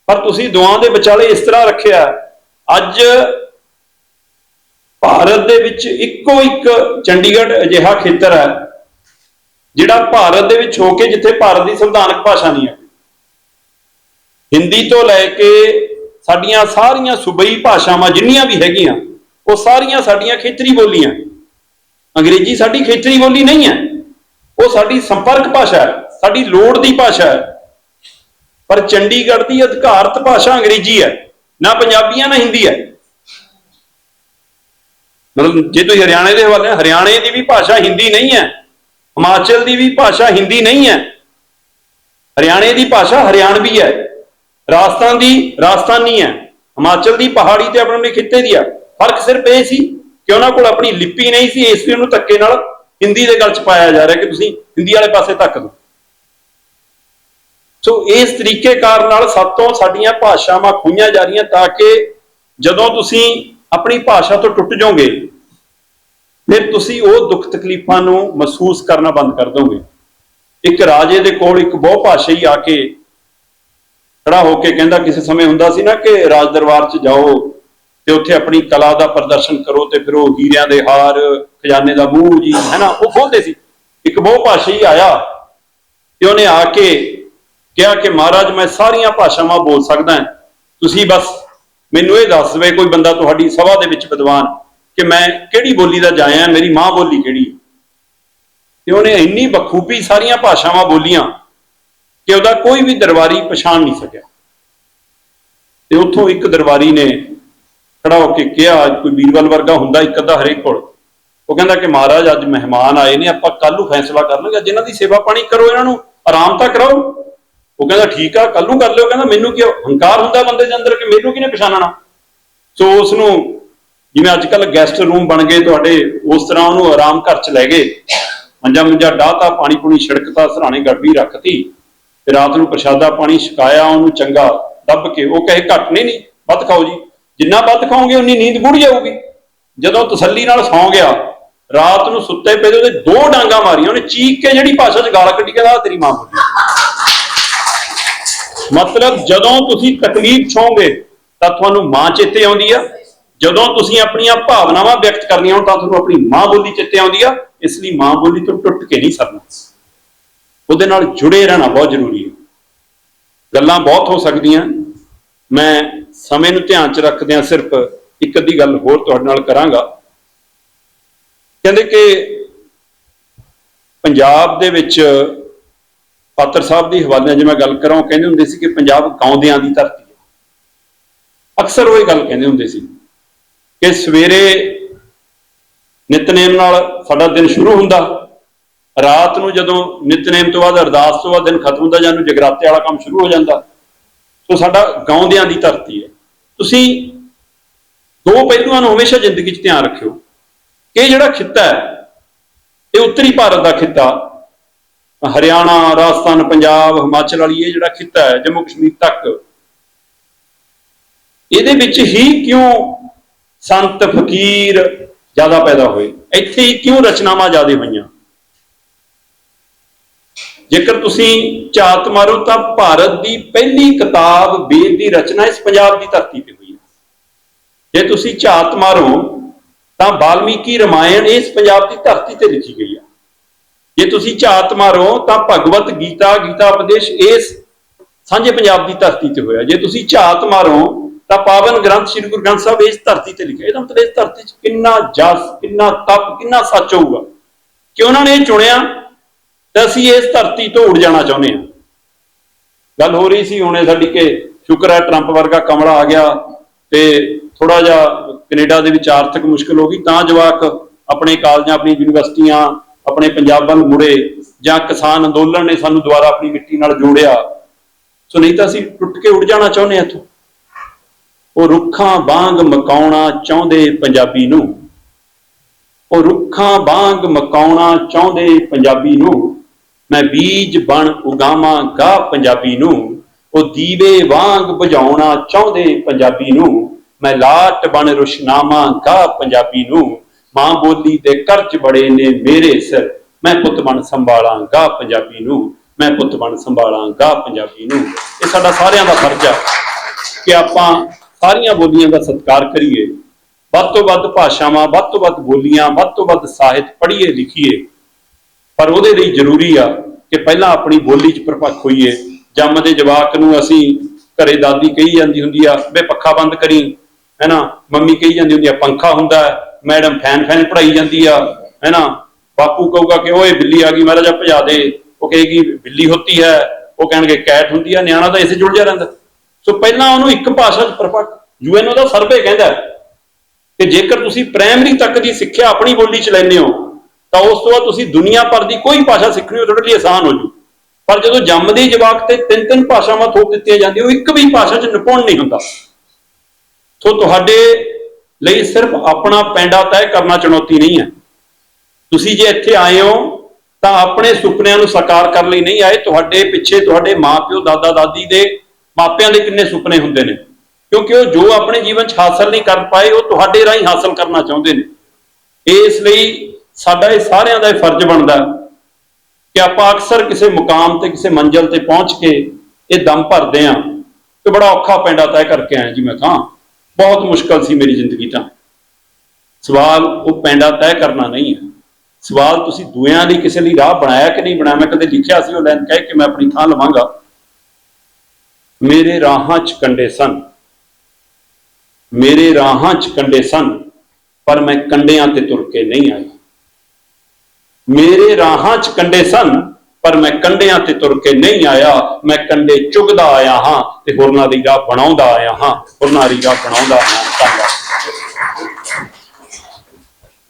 ਪਰ ਤੁਸੀਂ ਦੋਆਂ ਦੇ ਵਿਚਾਲੇ ਇਸ ਤਰ੍ਹਾਂ ਰੱਖਿਆ, ਅੱਜ ਭਾਰਤ ਦੇ ਵਿੱਚ ਇੱਕੋ ਇੱਕ ਚੰਡੀਗੜ੍ਹ ਅਜਿਹਾ ਖੇਤਰ ਹੈ, ਜਿਹੜਾ ਭਾਰਤ ਦੇ ਵਿੱਚ ਹੋ ਕੇ ਜਿੱਥੇ ਭਾਰਤ ਦੀ ਸੰਵਿਧਾਨਕ ਭਾਸ਼ਾ ਨਹੀਂ ਹੈ। ਹਿੰਦੀ ਤੋਂ ਲੈ ਕੇ ਸਾਡੀਆਂ ਸਾਰੀਆਂ ਸੂਬਈ ਭਾਸ਼ਾਵਾਂ ਜਿੰਨੀਆਂ ਵੀ ਹੈਗੀਆਂ, ਉਹ ਸਾਰੀਆਂ ਸਾਡੀਆਂ ਖੇਤਰੀ ਬੋਲੀਆਂ। ਅੰਗਰੇਜ਼ੀ ਸਾਡੀ ਖੇਤਰੀ ਬੋਲੀ ਨਹੀਂ ਹੈ। ਉਹ ਸਾਡੀ ਸੰਪਰਕ ਭਾਸ਼ਾ ਹੈ, ਸਾਡੀ ਲੋੜ ਦੀ ਭਾਸ਼ਾ ਹੈ। ਪਰ ਚੰਡੀਗੜ੍ਹ ਦੀ ਅਧਿਕਾਰਤ ਭਾਸ਼ਾ ਅੰਗਰੇਜ਼ੀ ਹੈ, ਨਾ ਪੰਜਾਬੀ ਹੈ ਨਾ ਹਿੰਦੀ ਹੈ। ਮਤਲਬ ਜੇ ਤੁਸੀਂ ਹਰਿਆਣੇ ਦੇ ਹਵਾਲੇ, ਹਰਿਆਣੇ ਦੀ ਵੀ ਭਾਸ਼ਾ ਹਿੰਦੀ ਨਹੀਂ ਹੈ, ਹਿਮਾਚਲ ਦੀ ਵੀ ਭਾਸ਼ਾ ਹਿੰਦੀ ਨਹੀਂ ਹੈ, ਹਰਿਆਣੇ ਦੀ ਭਾਸ਼ਾ ਹਰਿਆਣਵੀ ਹੈ, ਰਾਜਸਥਾਨ ਦੀ ਰਾਜਸਥਾਨੀ ਹੈ, ਹਿਮਾਚਲ ਦੀ ਪਹਾੜੀ ਤੇ ਆਪਣੇ ਖਿੱਤੇ ਦੀ ਆ ਫ਼ਰਕ ਸਿਰਫ ਇਹ ਸੀ ਕਿ ਉਹਨਾਂ ਕੋਲ ਆਪਣੀ ਲਿਪੀ ਨਹੀਂ ਸੀ, ਇਸ ਲਈ ਉਹਨੂੰ ਧੱਕੇ ਨਾਲ ਹਿੰਦੀ ਦੇ ਗਲ ਚ ਪਾਇਆ ਜਾ ਰਿਹਾ ਕਿ ਤੁਸੀਂ ਹਿੰਦੀ ਵਾਲੇ ਪਾਸੇ ਧੱਕ ਦਿਓ। ਸੋ ਇਸ ਤਰੀਕੇ ਕਾਰ ਨਾਲ ਸਾਤੋਂ ਸਾਡੀਆਂ ਭਾਸ਼ਾਵਾਂ ਖੋਈਆਂ ਜਾ ਰਹੀਆਂ ਤਾਂ ਕਿ ਜਦੋਂ ਤੁਸੀਂ ਆਪਣੀ ਭਾਸ਼ਾ ਤੋਂ ਟੁੱਟ ਜਾਓਗੇ, ਫਿਰ ਤੁਸੀਂ ਉਹ ਦੁੱਖ ਤਕਲੀਫਾਂ ਨੂੰ ਮਹਿਸੂਸ ਕਰਨਾ ਬੰਦ ਕਰ ਦੋਗੇ। ਇੱਕ ਰਾਜੇ ਦੇ ਕੋਲ ਇੱਕ ਬਹੁ ਭਾਸ਼ਾਈ ਆ ਕੇ ਖੜਾ ਹੋ ਕੇ ਕਹਿੰਦਾ, ਕਿਸੇ ਸਮੇਂ ਹੁੰਦਾ ਸੀ ਨਾ ਕਿ ਰਾਜ ਦਰਬਾਰ 'ਚ ਜਾਓ ਤੇ ਉੱਥੇ ਆਪਣੀ ਕਲਾ ਦਾ ਪ੍ਰਦਰਸ਼ਨ ਕਰੋ ਤੇ ਫਿਰ ਉਹ ਹੀਰਿਆਂ ਦੇ ਹਾਰ, ਖਜ਼ਾਨੇ ਦਾ ਮੂੰਹ ਜੀ, ਹੈਨਾ, ਉਹ ਖੋਲਦੇ ਸੀ। ਇੱਕ ਬਹੁ ਭਾਸ਼ਾਈ ਆਇਆ ਤੇ ਉਹਨੇ ਆ ਕੇ ਕਿਹਾ ਕਿ ਮਹਾਰਾਜ, ਮੈਂ ਸਾਰੀਆਂ ਭਾਸ਼ਾਵਾਂ ਬੋਲ ਸਕਦਾ ਤੁਸੀਂ ਬਸ ਮੈਨੂੰ ਇਹ ਦੱਸ ਦੇਵੇ ਕੋਈ ਬੰਦਾ ਤੁਹਾਡੀ ਸਭਾ ਦੇ ਵਿੱਚ ਵਿਦਵਾਨ ਕਿ ਮੈਂ ਕਿਹੜੀ ਬੋਲੀ ਦਾ ਜਾਇਆ, ਮੇਰੀ ਮਾਂ ਬੋਲੀ ਕਿਹੜੀ ਹੈ? ਤੇ ਉਹਨੇ ਇੰਨੀ ਬਖੂਬੀ ਸਾਰੀਆਂ ਭਾਸ਼ਾਵਾਂ ਬੋਲੀਆਂ ਕਿ ਉਹਦਾ ਕੋਈ ਵੀ ਦਰਬਾਰੀ ਪਛਾਣ ਨਹੀਂ ਸਕਿਆ। ਤੇ ਉੱਥੋਂ ਇੱਕ ਦਰਬਾਰੀ ਨੇ ਖੜਾ ਹੋ ਕੇ ਕਿਹਾ ਕੋਈ ਵੀਰਵਾਲ ਵਰਗਾ ਹੁੰਦਾ ਇੱਕ ਅੱਧਾ ਹਰੇਕ ਕੋਲ। ਉਹ ਕਹਿੰਦਾ ਕਿ ਮਹਾਰਾਜ, ਅੱਜ ਮਹਿਮਾਨ ਆਏ ਨੇ, ਆਪਾਂ ਕੱਲ ਨੂੰ ਫੈਸਲਾ ਕਰ ਲਾਂਗੇ, ਅੱਜ ਇਹਨਾਂ ਦੀ ਸੇਵਾ ਪਾਣੀ ਕਰੋ, ਇਹਨਾਂ ਨੂੰ ਆਰਾਮ ਤਾਂ ਕਰਾਓ। ਉਹ ਕਹਿੰਦਾ, ਠੀਕ ਆ ਕੱਲ ਨੂੰ ਕਰ ਲਿਓ। ਕਹਿੰਦਾ, ਮੈਨੂੰ ਕੀ ਹੰਕਾਰ ਹੁੰਦਾ ਬੰਦੇ ਦੇ ਅੰਦਰ ਕਿ ਮੈਨੂੰ ਕਿਹਨੇ ਪਛਾਣਨਾ? ਸੋ ਉਸ ਨੂੰ ਜਿਵੇਂ ਅੱਜ ਕੱਲ ਗੈਸਟ ਰੂਮ ਬਣ ਗਏ ਤੁਹਾਡੇ, ਉਸ ਤਰ੍ਹਾਂ ਉਹਨੂੰ ਆਰਾਮ ਘਰ ਚ ਲੈ ਗਏ। ਮੰਜਾ ਮੰਜਾ ਡਾਹਤਾ ਪਾਣੀ ਪੂਣੀ ਛਿੜਕਤਾ ਸਰਾਣੇ ਗੱਡੀ ਰੱਖਤੀ ਤੇ ਰਾਤ ਨੂੰ ਪ੍ਰਸ਼ਾਦਾ ਪਾਣੀ ਛਕਾਇਆ, ਉਹਨੂੰ ਚੰਗਾ ਦੱਬ ਕੇ, ਉਹ ਕਹੇ, ਘੱਟ ਨਹੀਂ ਨਹੀਂ, ਵੱਧ ਖਾਓ ਜੀ। ਜਿੰਨਾ ਵੱਧ ਖਾਓਗੇ, ਉਨੀ ਨੀਂਦ ਬੁੜ ਜਾਊਗੀ। ਜਦੋਂ ਤਸੱਲੀ ਨਾਲ ਸੌਂ ਗਿਆ, ਰਾਤ ਨੂੰ ਸੁੱਤੇ ਪਏ ਦੇ ਉਹਦੇ ਦੋ ਡਾਂਗਾ ਮਾਰੀਆਂ, ਉਹਨੇ ਚੀਕ ਕੇ ਜਿਹੜੀ ਭਾਸ਼ਾ 'ਚ ਗਾਲ ਕੱਢੀ, ਕਹਿੰਦਾ, ਆਹ ਤੇਰੀ ਮਾਂ ਬੋਲੀ ਮਤਲਬ ਜਦੋਂ ਤੁਸੀਂ ਤਕਲੀਫ ਛੋਗੇ, ਤਾਂ ਤੁਹਾਨੂੰ ਮਾਂ ਚੇਤੇ ਆਉਂਦੀ ਆ। ਜਦੋਂ ਤੁਸੀਂ ਆਪਣੀਆਂ ਭਾਵਨਾਵਾਂ ਵਿਅਕਤ ਕਰਨੀਆਂ ਹੋਣ, ਤਾਂ ਤੁਹਾਨੂੰ ਆਪਣੀ ਮਾਂ ਬੋਲੀ ਚੇਤੇ ਆਉਂਦੀ ਆ। ਇਸ ਲਈ ਮਾਂ ਬੋਲੀ ਤੋਂ ਟੁੱਟ ਕੇ ਨਹੀਂ ਸਰਨਾ। ਉਹਦੇ ਨਾਲ ਜੁੜੇ ਰਹਿਣਾ ਬਹੁਤ ਜ਼ਰੂਰੀ ਹੈ। ਗੱਲਾਂ ਬਹੁਤ ਹੋ ਸਕਦੀਆਂ। ਮੈਂ ਸਮੇਂ ਨੂੰ ਧਿਆਨ 'ਚ ਰੱਖਦਿਆਂ ਸਿਰਫ ਇੱਕ ਅੱਧੀ ਗੱਲ ਹੋਰ ਤੁਹਾਡੇ ਨਾਲ ਕਰਾਂਗਾ। ਕਹਿੰਦੇ ਕਿ ਪੰਜਾਬ ਦੇ ਵਿੱਚ ਪਾਤਰ ਸਾਹਿਬ ਦੀ ਹਵਾਲੇ ਨਾਲ ਮੈਂ ਗੱਲ ਕਰਾਂ, ਉਹ ਕਹਿੰਦੇ ਹੁੰਦੇ ਸੀ ਕਿ ਪੰਜਾਬ ਗਾਉਂਦਿਆਂ ਦੀ ਧਰਤੀ ਹੈ। ਅਕਸਰ ਉਹ ਇਹ ਗੱਲ ਕਹਿੰਦੇ ਹੁੰਦੇ ਸੀ ਕਿ ਸਵੇਰੇ ਨਿਤਨੇਮ ਨਾਲ ਸਾਡਾ ਦਿਨ ਸ਼ੁਰੂ ਹੁੰਦਾ, ਰਾਤ ਨੂੰ ਜਦੋਂ ਨਿਤਨੇਮ ਤੋਂ ਬਾਅਦ ਅਰਦਾਸ ਤੋਂ ਬਾਅਦ ਦਿਨ ਖਤਮ ਹੁੰਦਾ ਜਾਂ ਨੂੰ ਜਗਰਾਤੇ ਵਾਲਾ ਕੰਮ ਸ਼ੁਰੂ ਹੋ ਜਾਂਦਾ ਉਹ ਸਾਡਾ ਗਾਉਂਦਿਆਂ ਦੀ ਧਰਤੀ ਹੈ। ਤੁਸੀਂ ਦੋ ਪਹਿਲੂਆਂ ਨੂੰ ਹਮੇਸ਼ਾ ਜ਼ਿੰਦਗੀ 'ਚ ਧਿਆਨ ਰੱਖਿਓ। ਕਿ ਇਹ ਜਿਹੜਾ ਖਿੱਤਾ ਹੈ, ਇਹ ਉੱਤਰੀ ਭਾਰਤ ਦਾ ਖਿੱਤਾ। ਹਰਿਆਣਾ, ਰਾਜਸਥਾਨ, ਪੰਜਾਬ, ਹਿਮਾਚਲ ਵਾਲੀ ਇਹ ਜਿਹੜਾ ਖਿੱਤਾ ਹੈ, ਜੰਮੂ ਕਸ਼ਮੀਰ ਤੱਕ। ਇਹਦੇ ਵਿੱਚ ਹੀ ਕਿਉਂ ਸੰਤ, ਫਕੀਰ ਜ਼ਿਆਦਾ ਪੈਦਾ ਹੋਏ? ਇੱਥੇ ਹੀ ਕਿਉਂ ਰਚਨਾਵਾਂ ਜ਼ਿਆਦਾ ਹੋਈਆਂ? ਜੇਕਰ ਤੁਸੀਂ ਝਾਤ ਮਾਰੋ ਤਾਂ ਭਾਰਤ ਦੀ ਪਹਿਲੀ ਕਿਤਾਬ ਬੇਦ ਦੀ ਰਚਨਾ ਇਸ ਪੰਜਾਬ ਦੀ ਧਰਤੀ ਤੇ ਹੋਈ ਹੈ। ਜੇ ਤੁਸੀਂ ਝਾਤ ਮਾਰੋ ਤਾਂ ਬਾਲਮੀਕੀ ਰਮਾਇਣ ਇਸ ਪੰਜਾਬ ਦੀ ਧਰਤੀ ਤੇ ਲਿਖੀ ਗਈ ਹੈ। ਜੇ ਤੁਸੀਂ ਝਾਤ ਮਾਰੋ ਤਾਂ ਭਗਵਤ ਗੀਤਾ ਗੀਤਾ ਉਪਦੇਸ਼ ਇਸ ਸਾਂਝੇ ਪੰਜਾਬ ਦੀ ਧਰਤੀ ਤੇ ਹੋਇਆ। ਜੇ ਤੁਸੀਂ ਝਾਤ ਮਾਰੋ ਤਾਂ ਪਾਵਨ ਗ੍ਰੰਥ ਸ੍ਰੀ ਗੁਰੂ ਗ੍ਰੰਥ ਸਾਹਿਬ ਇਸ ਧਰਤੀ ਤੇ ਲਿਖਿਆ। ਇਹਦਾ ਮਤਲਬ ਇਸ ਧਰਤੀ 'ਚ ਕਿੰਨਾ ਜਸ, ਕਿੰਨਾ ਤਪ, ਕਿੰਨਾ ਸੱਚ ਹੋਊਗਾ। ਕਿ ਉਹਨਾਂ ਨੇ ਇਹ ਚੁਣਿਆ? ਤੇ ਅਸੀਂ ਇਸ ਧਰਤੀ ਤੋਂ ਉੱਡ ਜਾਣਾ ਚਾਹੁੰਦੇ ਹਾਂ। ਗੱਲ ਹੋ ਰਹੀ ਸੀ, ਹੁਣੇ ਸਾਡੀ ਕਿ ਸ਼ੁਕਰ ਹੈ ਟਰੰਪ ਵਰਗਾ ਕਮਲਾ ਆ ਗਿਆ ਤੇ ਥੋੜਾ ਜਿਹਾ ਕੈਨੇਡਾ ਦੇ ਵਿੱਚ ਆਰਥਿਕ ਮੁਸ਼ਕਲ ਹੋ ਗਈ, ਤਾਂ ਜਵਾਕ ਆਪਣੇ ਕਾਲਜਾਂ, ਆਪਣੀ ਯੂਨੀਵਰਸਿਟੀਆਂ, ਆਪਣੇ ਪੰਜਾਬਾਂ ਨੂੰ ਮੁੜੇ ਜਾਂ ਕਿਸਾਨ ਅੰਦੋਲਨ ਨੇ ਸਾਨੂੰ ਦੁਬਾਰਾ ਆਪਣੀ ਮਿੱਟੀ ਨਾਲ ਜੋੜਿਆ। ਸੋ ਨਹੀਂ ਤਾਂ ਅਸੀਂ ਟੁੱਟ ਕੇ ਉੱਡ ਜਾਣਾ ਚਾਹੁੰਦੇ ਹਾਂ ਇੱਥੋਂ। ਉਹ ਰੁੱਖਾਂ ਵਾਂਗ ਮਕਾਉਣਾ ਚਾਹੁੰਦੇ ਪੰਜਾਬੀ ਨੂੰ। ਉਹ ਰੁੱਖਾਂ ਵਾਂਗ ਮਕਾਉਣਾ ਚਾਹੁੰਦੇ ਪੰਜਾਬੀ ਨੂੰ। ਮੈਂ ਬੀਜ ਬਣ ਉਗਾਵਾਂਗਾ ਪੰਜਾਬੀ ਨੂੰ। ਉਹ ਦੀਵੇ ਵਾਂਗ ਬੁਝਾਉਣਾ ਚਾਹੁੰਦੇ ਪੰਜਾਬੀ ਨੂੰ। ਮੈਂ ਲਾਟ ਬਣ ਰੁਸ਼ਨਾਵਾਂਗਾ ਪੰਜਾਬੀ ਨੂੰ। ਮਾਂ ਬੋਲੀ ਦੇ ਕਰਜ਼ ਬੜੇ ਨੇ ਮੇਰੇ ਸਿਰ। ਮੈਂ ਪੁੱਤ ਬਣ ਸੰਭਾਲਾਂਗਾ ਪੰਜਾਬੀ ਨੂੰ। ਮੈਂ ਪੁੱਤ ਬਣ ਸੰਭਾਲਾਂਗਾ ਪੰਜਾਬੀ ਨੂੰ। ਇਹ ਸਾਡਾ ਸਾਰਿਆਂ ਦਾ ਫਰਜ਼ ਆ ਕਿ ਆਪਾਂ ਸਾਰੀਆਂ ਬੋਲੀਆਂ ਦਾ ਸਤਿਕਾਰ ਕਰੀਏ। ਵੱਧ ਤੋਂ ਵੱਧ ਭਾਸ਼ਾਵਾਂ, ਵੱਧ ਤੋਂ ਵੱਧ ਬੋਲੀਆਂ, ਵੱਧ ਤੋਂ ਵੱਧ ਸਾਹਿਤ ਪੜ੍ਹੀਏ, ਲਿਖੀਏ। ਪਰ ਉਹਦੇ ਲਈ ਜ਼ਰੂਰੀ ਆ ਕਿ ਪਹਿਲਾਂ ਆਪਣੀ ਬੋਲੀ 'ਚ ਪ੍ਰਪੱਖ ਹੋਈਏ ਜੰਮਦੇ ਜਵਾਕ ਨੂੰ ਅਸੀਂ ਘਰੇ ਦਾਦੀ ਕਹੀ ਜਾਂਦੀ ਹੁੰਦੀ ਆ, ਬੇ, ਪੱਖਾ ਬੰਦ ਕਰੀ। ਹੈਨਾ? ਮੰਮੀ ਕਹੀ ਜਾਂਦੀ ਹੁੰਦੀ ਆ, ਪੰਖਾ ਹੁੰਦਾ ਮੈਡਮ ਫੈਨ ਫੈਨ ਪੜਾਈ ਜਾਂਦੀ ਆ, ਹੈਨਾ? ਬਾਪੂ ਕਹੂਗਾ ਕਿ, ਓਏ, ਬਿੱਲੀ ਆ ਗਈ, ਮਹਾਰਾਜ ਆ ਭਜਾ ਦੇ। ਉਹ ਕਹੇਗੀ, ਬਿੱਲੀ ਹੁੰਦੀ ਹੈ। ਉਹ ਕਹਿਣਗੇ, ਕੈਟ ਹੁੰਦੀ ਆ, ਨਿਆਣਾ ਤਾਂ ਇਸੇ ਜੁੜ ਜਾ ਰਹਿੰਦਾ। ਸੋ ਪਹਿਲਾਂ ਉਹਨੂੰ ਇੱਕ ਭਾਸ਼ਾ 'ਚ ਪ੍ਰਪੱਖ ਯੂਐਨ ਦਾ ਸਰਵੇ ਕਹਿੰਦਾ ਕਿ ਜੇਕਰ ਤੁਸੀਂ ਪ੍ਰਾਇਮਰੀ ਤੱਕ ਦੀ ਸਿੱਖਿਆ ਆਪਣੀ ਬੋਲੀ 'ਚ ਲੈਂਦੇ ਹੋ ਤਾਂ ਉਸ ਤੋਂ ਬਾਅਦ ਤੁਸੀਂ ਦੁਨੀਆ ਭਰ ਦੀ ਕੋਈ ਭਾਸ਼ਾ ਸਿੱਖਣੀ ਹੋ ਤੁਹਾਡੇ ਲਈ ਆਸਾਨ ਹੋ ਜੂ। ਪਰ ਜਦੋਂ ਜੰਮਦੇ ਹੀ ਜਵਾਕ ਤੇ ਤਿੰਨ ਤਿੰਨ ਭਾਸ਼ਾਵਾਂ ਥੋਪ ਦਿੱਤੀਆਂ ਜਾਂਦੀਆਂ, ਉਹ ਇੱਕ ਵੀ ਭਾਸ਼ਾ 'ਚ ਨਿਪੁੰਨ ਨਹੀਂ ਹੁੰਦਾ। ਸੋ ਤੁਹਾਡੇ ਲਈ ਸਿਰਫ ਆਪਣਾ ਪੈਂਡਾ ਤੈਅ ਕਰਨਾ ਚੁਣੌਤੀ ਨਹੀਂ ਹੈ। ਤੁਸੀਂ ਜੇ ਇੱਥੇ ਆਏ ਹੋ, ਤਾਂ ਆਪਣੇ ਸੁਪਨਿਆਂ ਨੂੰ ਸਾਕਾਰ ਕਰਨ ਲਈ ਨਹੀਂ ਆਏ। ਤੁਹਾਡੇ ਪਿੱਛੇ ਤੁਹਾਡੇ ਮਾਪਿਓ, ਦਾਦਾ, ਦਾਦੀ ਦੇ ਮਾਪਿਆਂ ਦੇ ਕਿੰਨੇ ਸੁਪਨੇ ਹੁੰਦੇ ਨੇ। ਕਿਉਂਕਿ ਉਹ ਜੋ ਆਪਣੇ ਜੀਵਨ 'ਚ ਹਾਸਲ ਨਹੀਂ ਕਰ ਪਾਏ, ਉਹ ਤੁਹਾਡੇ ਰਾਹੀਂ ਹਾਸਲ ਕਰਨਾ ਚਾਹੁੰਦੇ ਨੇ। ਇਸ ਲਈ ਸਾਡਾ ਇਹ ਸਾਰਿਆਂ ਦਾ ਇਹ ਫਰਜ਼ ਬਣਦਾ ਕਿ ਆਪਾਂ ਅਕਸਰ ਕਿਸੇ ਮੁਕਾਮ ਤੇ, ਕਿਸੇ ਮੰਜ਼ਲ ਤੇ ਪਹੁੰਚ ਕੇ ਇਹ ਦਮ ਭਰਦੇ ਆਂ ਕਿ ਬੜਾ ਔਖਾ ਪੈਂਡਾ ਤੈਅ ਕਰਕੇ ਆਇਆ ਜੀ ਮੈਂ ਕਹਾਂ ਬਹੁਤ ਮੁਸ਼ਕਲ ਸੀ ਮੇਰੀ ਜ਼ਿੰਦਗੀ ਤਾਂ। ਸਵਾਲ ਉਹ ਪੈਂਡਾ ਤੈਅ ਕਰਨਾ ਨਹੀਂ ਹੈ। ਸਵਾਲ ਤੁਸੀਂ ਦੂਆਂ ਲਈ ਕਿਸੇ ਲਈ ਰਾਹ ਬਣਾਇਆ ਕਿ ਨਹੀਂ ਬਣਾਇਆ? ਮੈਂ ਕਦੇ ਲਿਖਿਆ ਸੀ ਉਹ ਲਾਈਨ ਕਹਿ ਕੇ ਮੈਂ ਆਪਣੀ ਥਾਂ ਲਵਾਂਗਾ। ਮੇਰੇ ਰਾਹਾਂ 'ਚ ਕੰਡੇ ਸਨ। ਮੇਰੇ ਰਾਹਾਂ 'ਚ ਕੰਡੇ ਸਨ, ਪਰ ਮੈਂ ਕੰਡਿਆਂ ਤੇ ਤੁਰ ਕੇ ਨਹੀਂ ਆਇਆ। ਮੇਰੇ ਰਾਹਾਂ 'ਚ ਕੰਡੇ ਸਨ, ਪਰ ਮੈਂ ਕੰਡਿਆਂ ਤੇ ਤੁਰ ਕੇ ਨਹੀਂ ਆਇਆ। ਮੈਂ ਕੰਡੇ ਚੁਗਦਾ ਆਇਆ ਹਾਂ ਤੇ ਹੋਰਨਾਂ ਦੀ ਰਾਹ ਬਣਾਉਂਦਾ ਆਇਆ ਹਾਂ। ਹੋਰਨਾਂ ਦੀ ਰਾਹ ਬਣਾਉਂਦਾ ਆਇਆ ਹਾਂ। ਧੰਨਵਾਦ।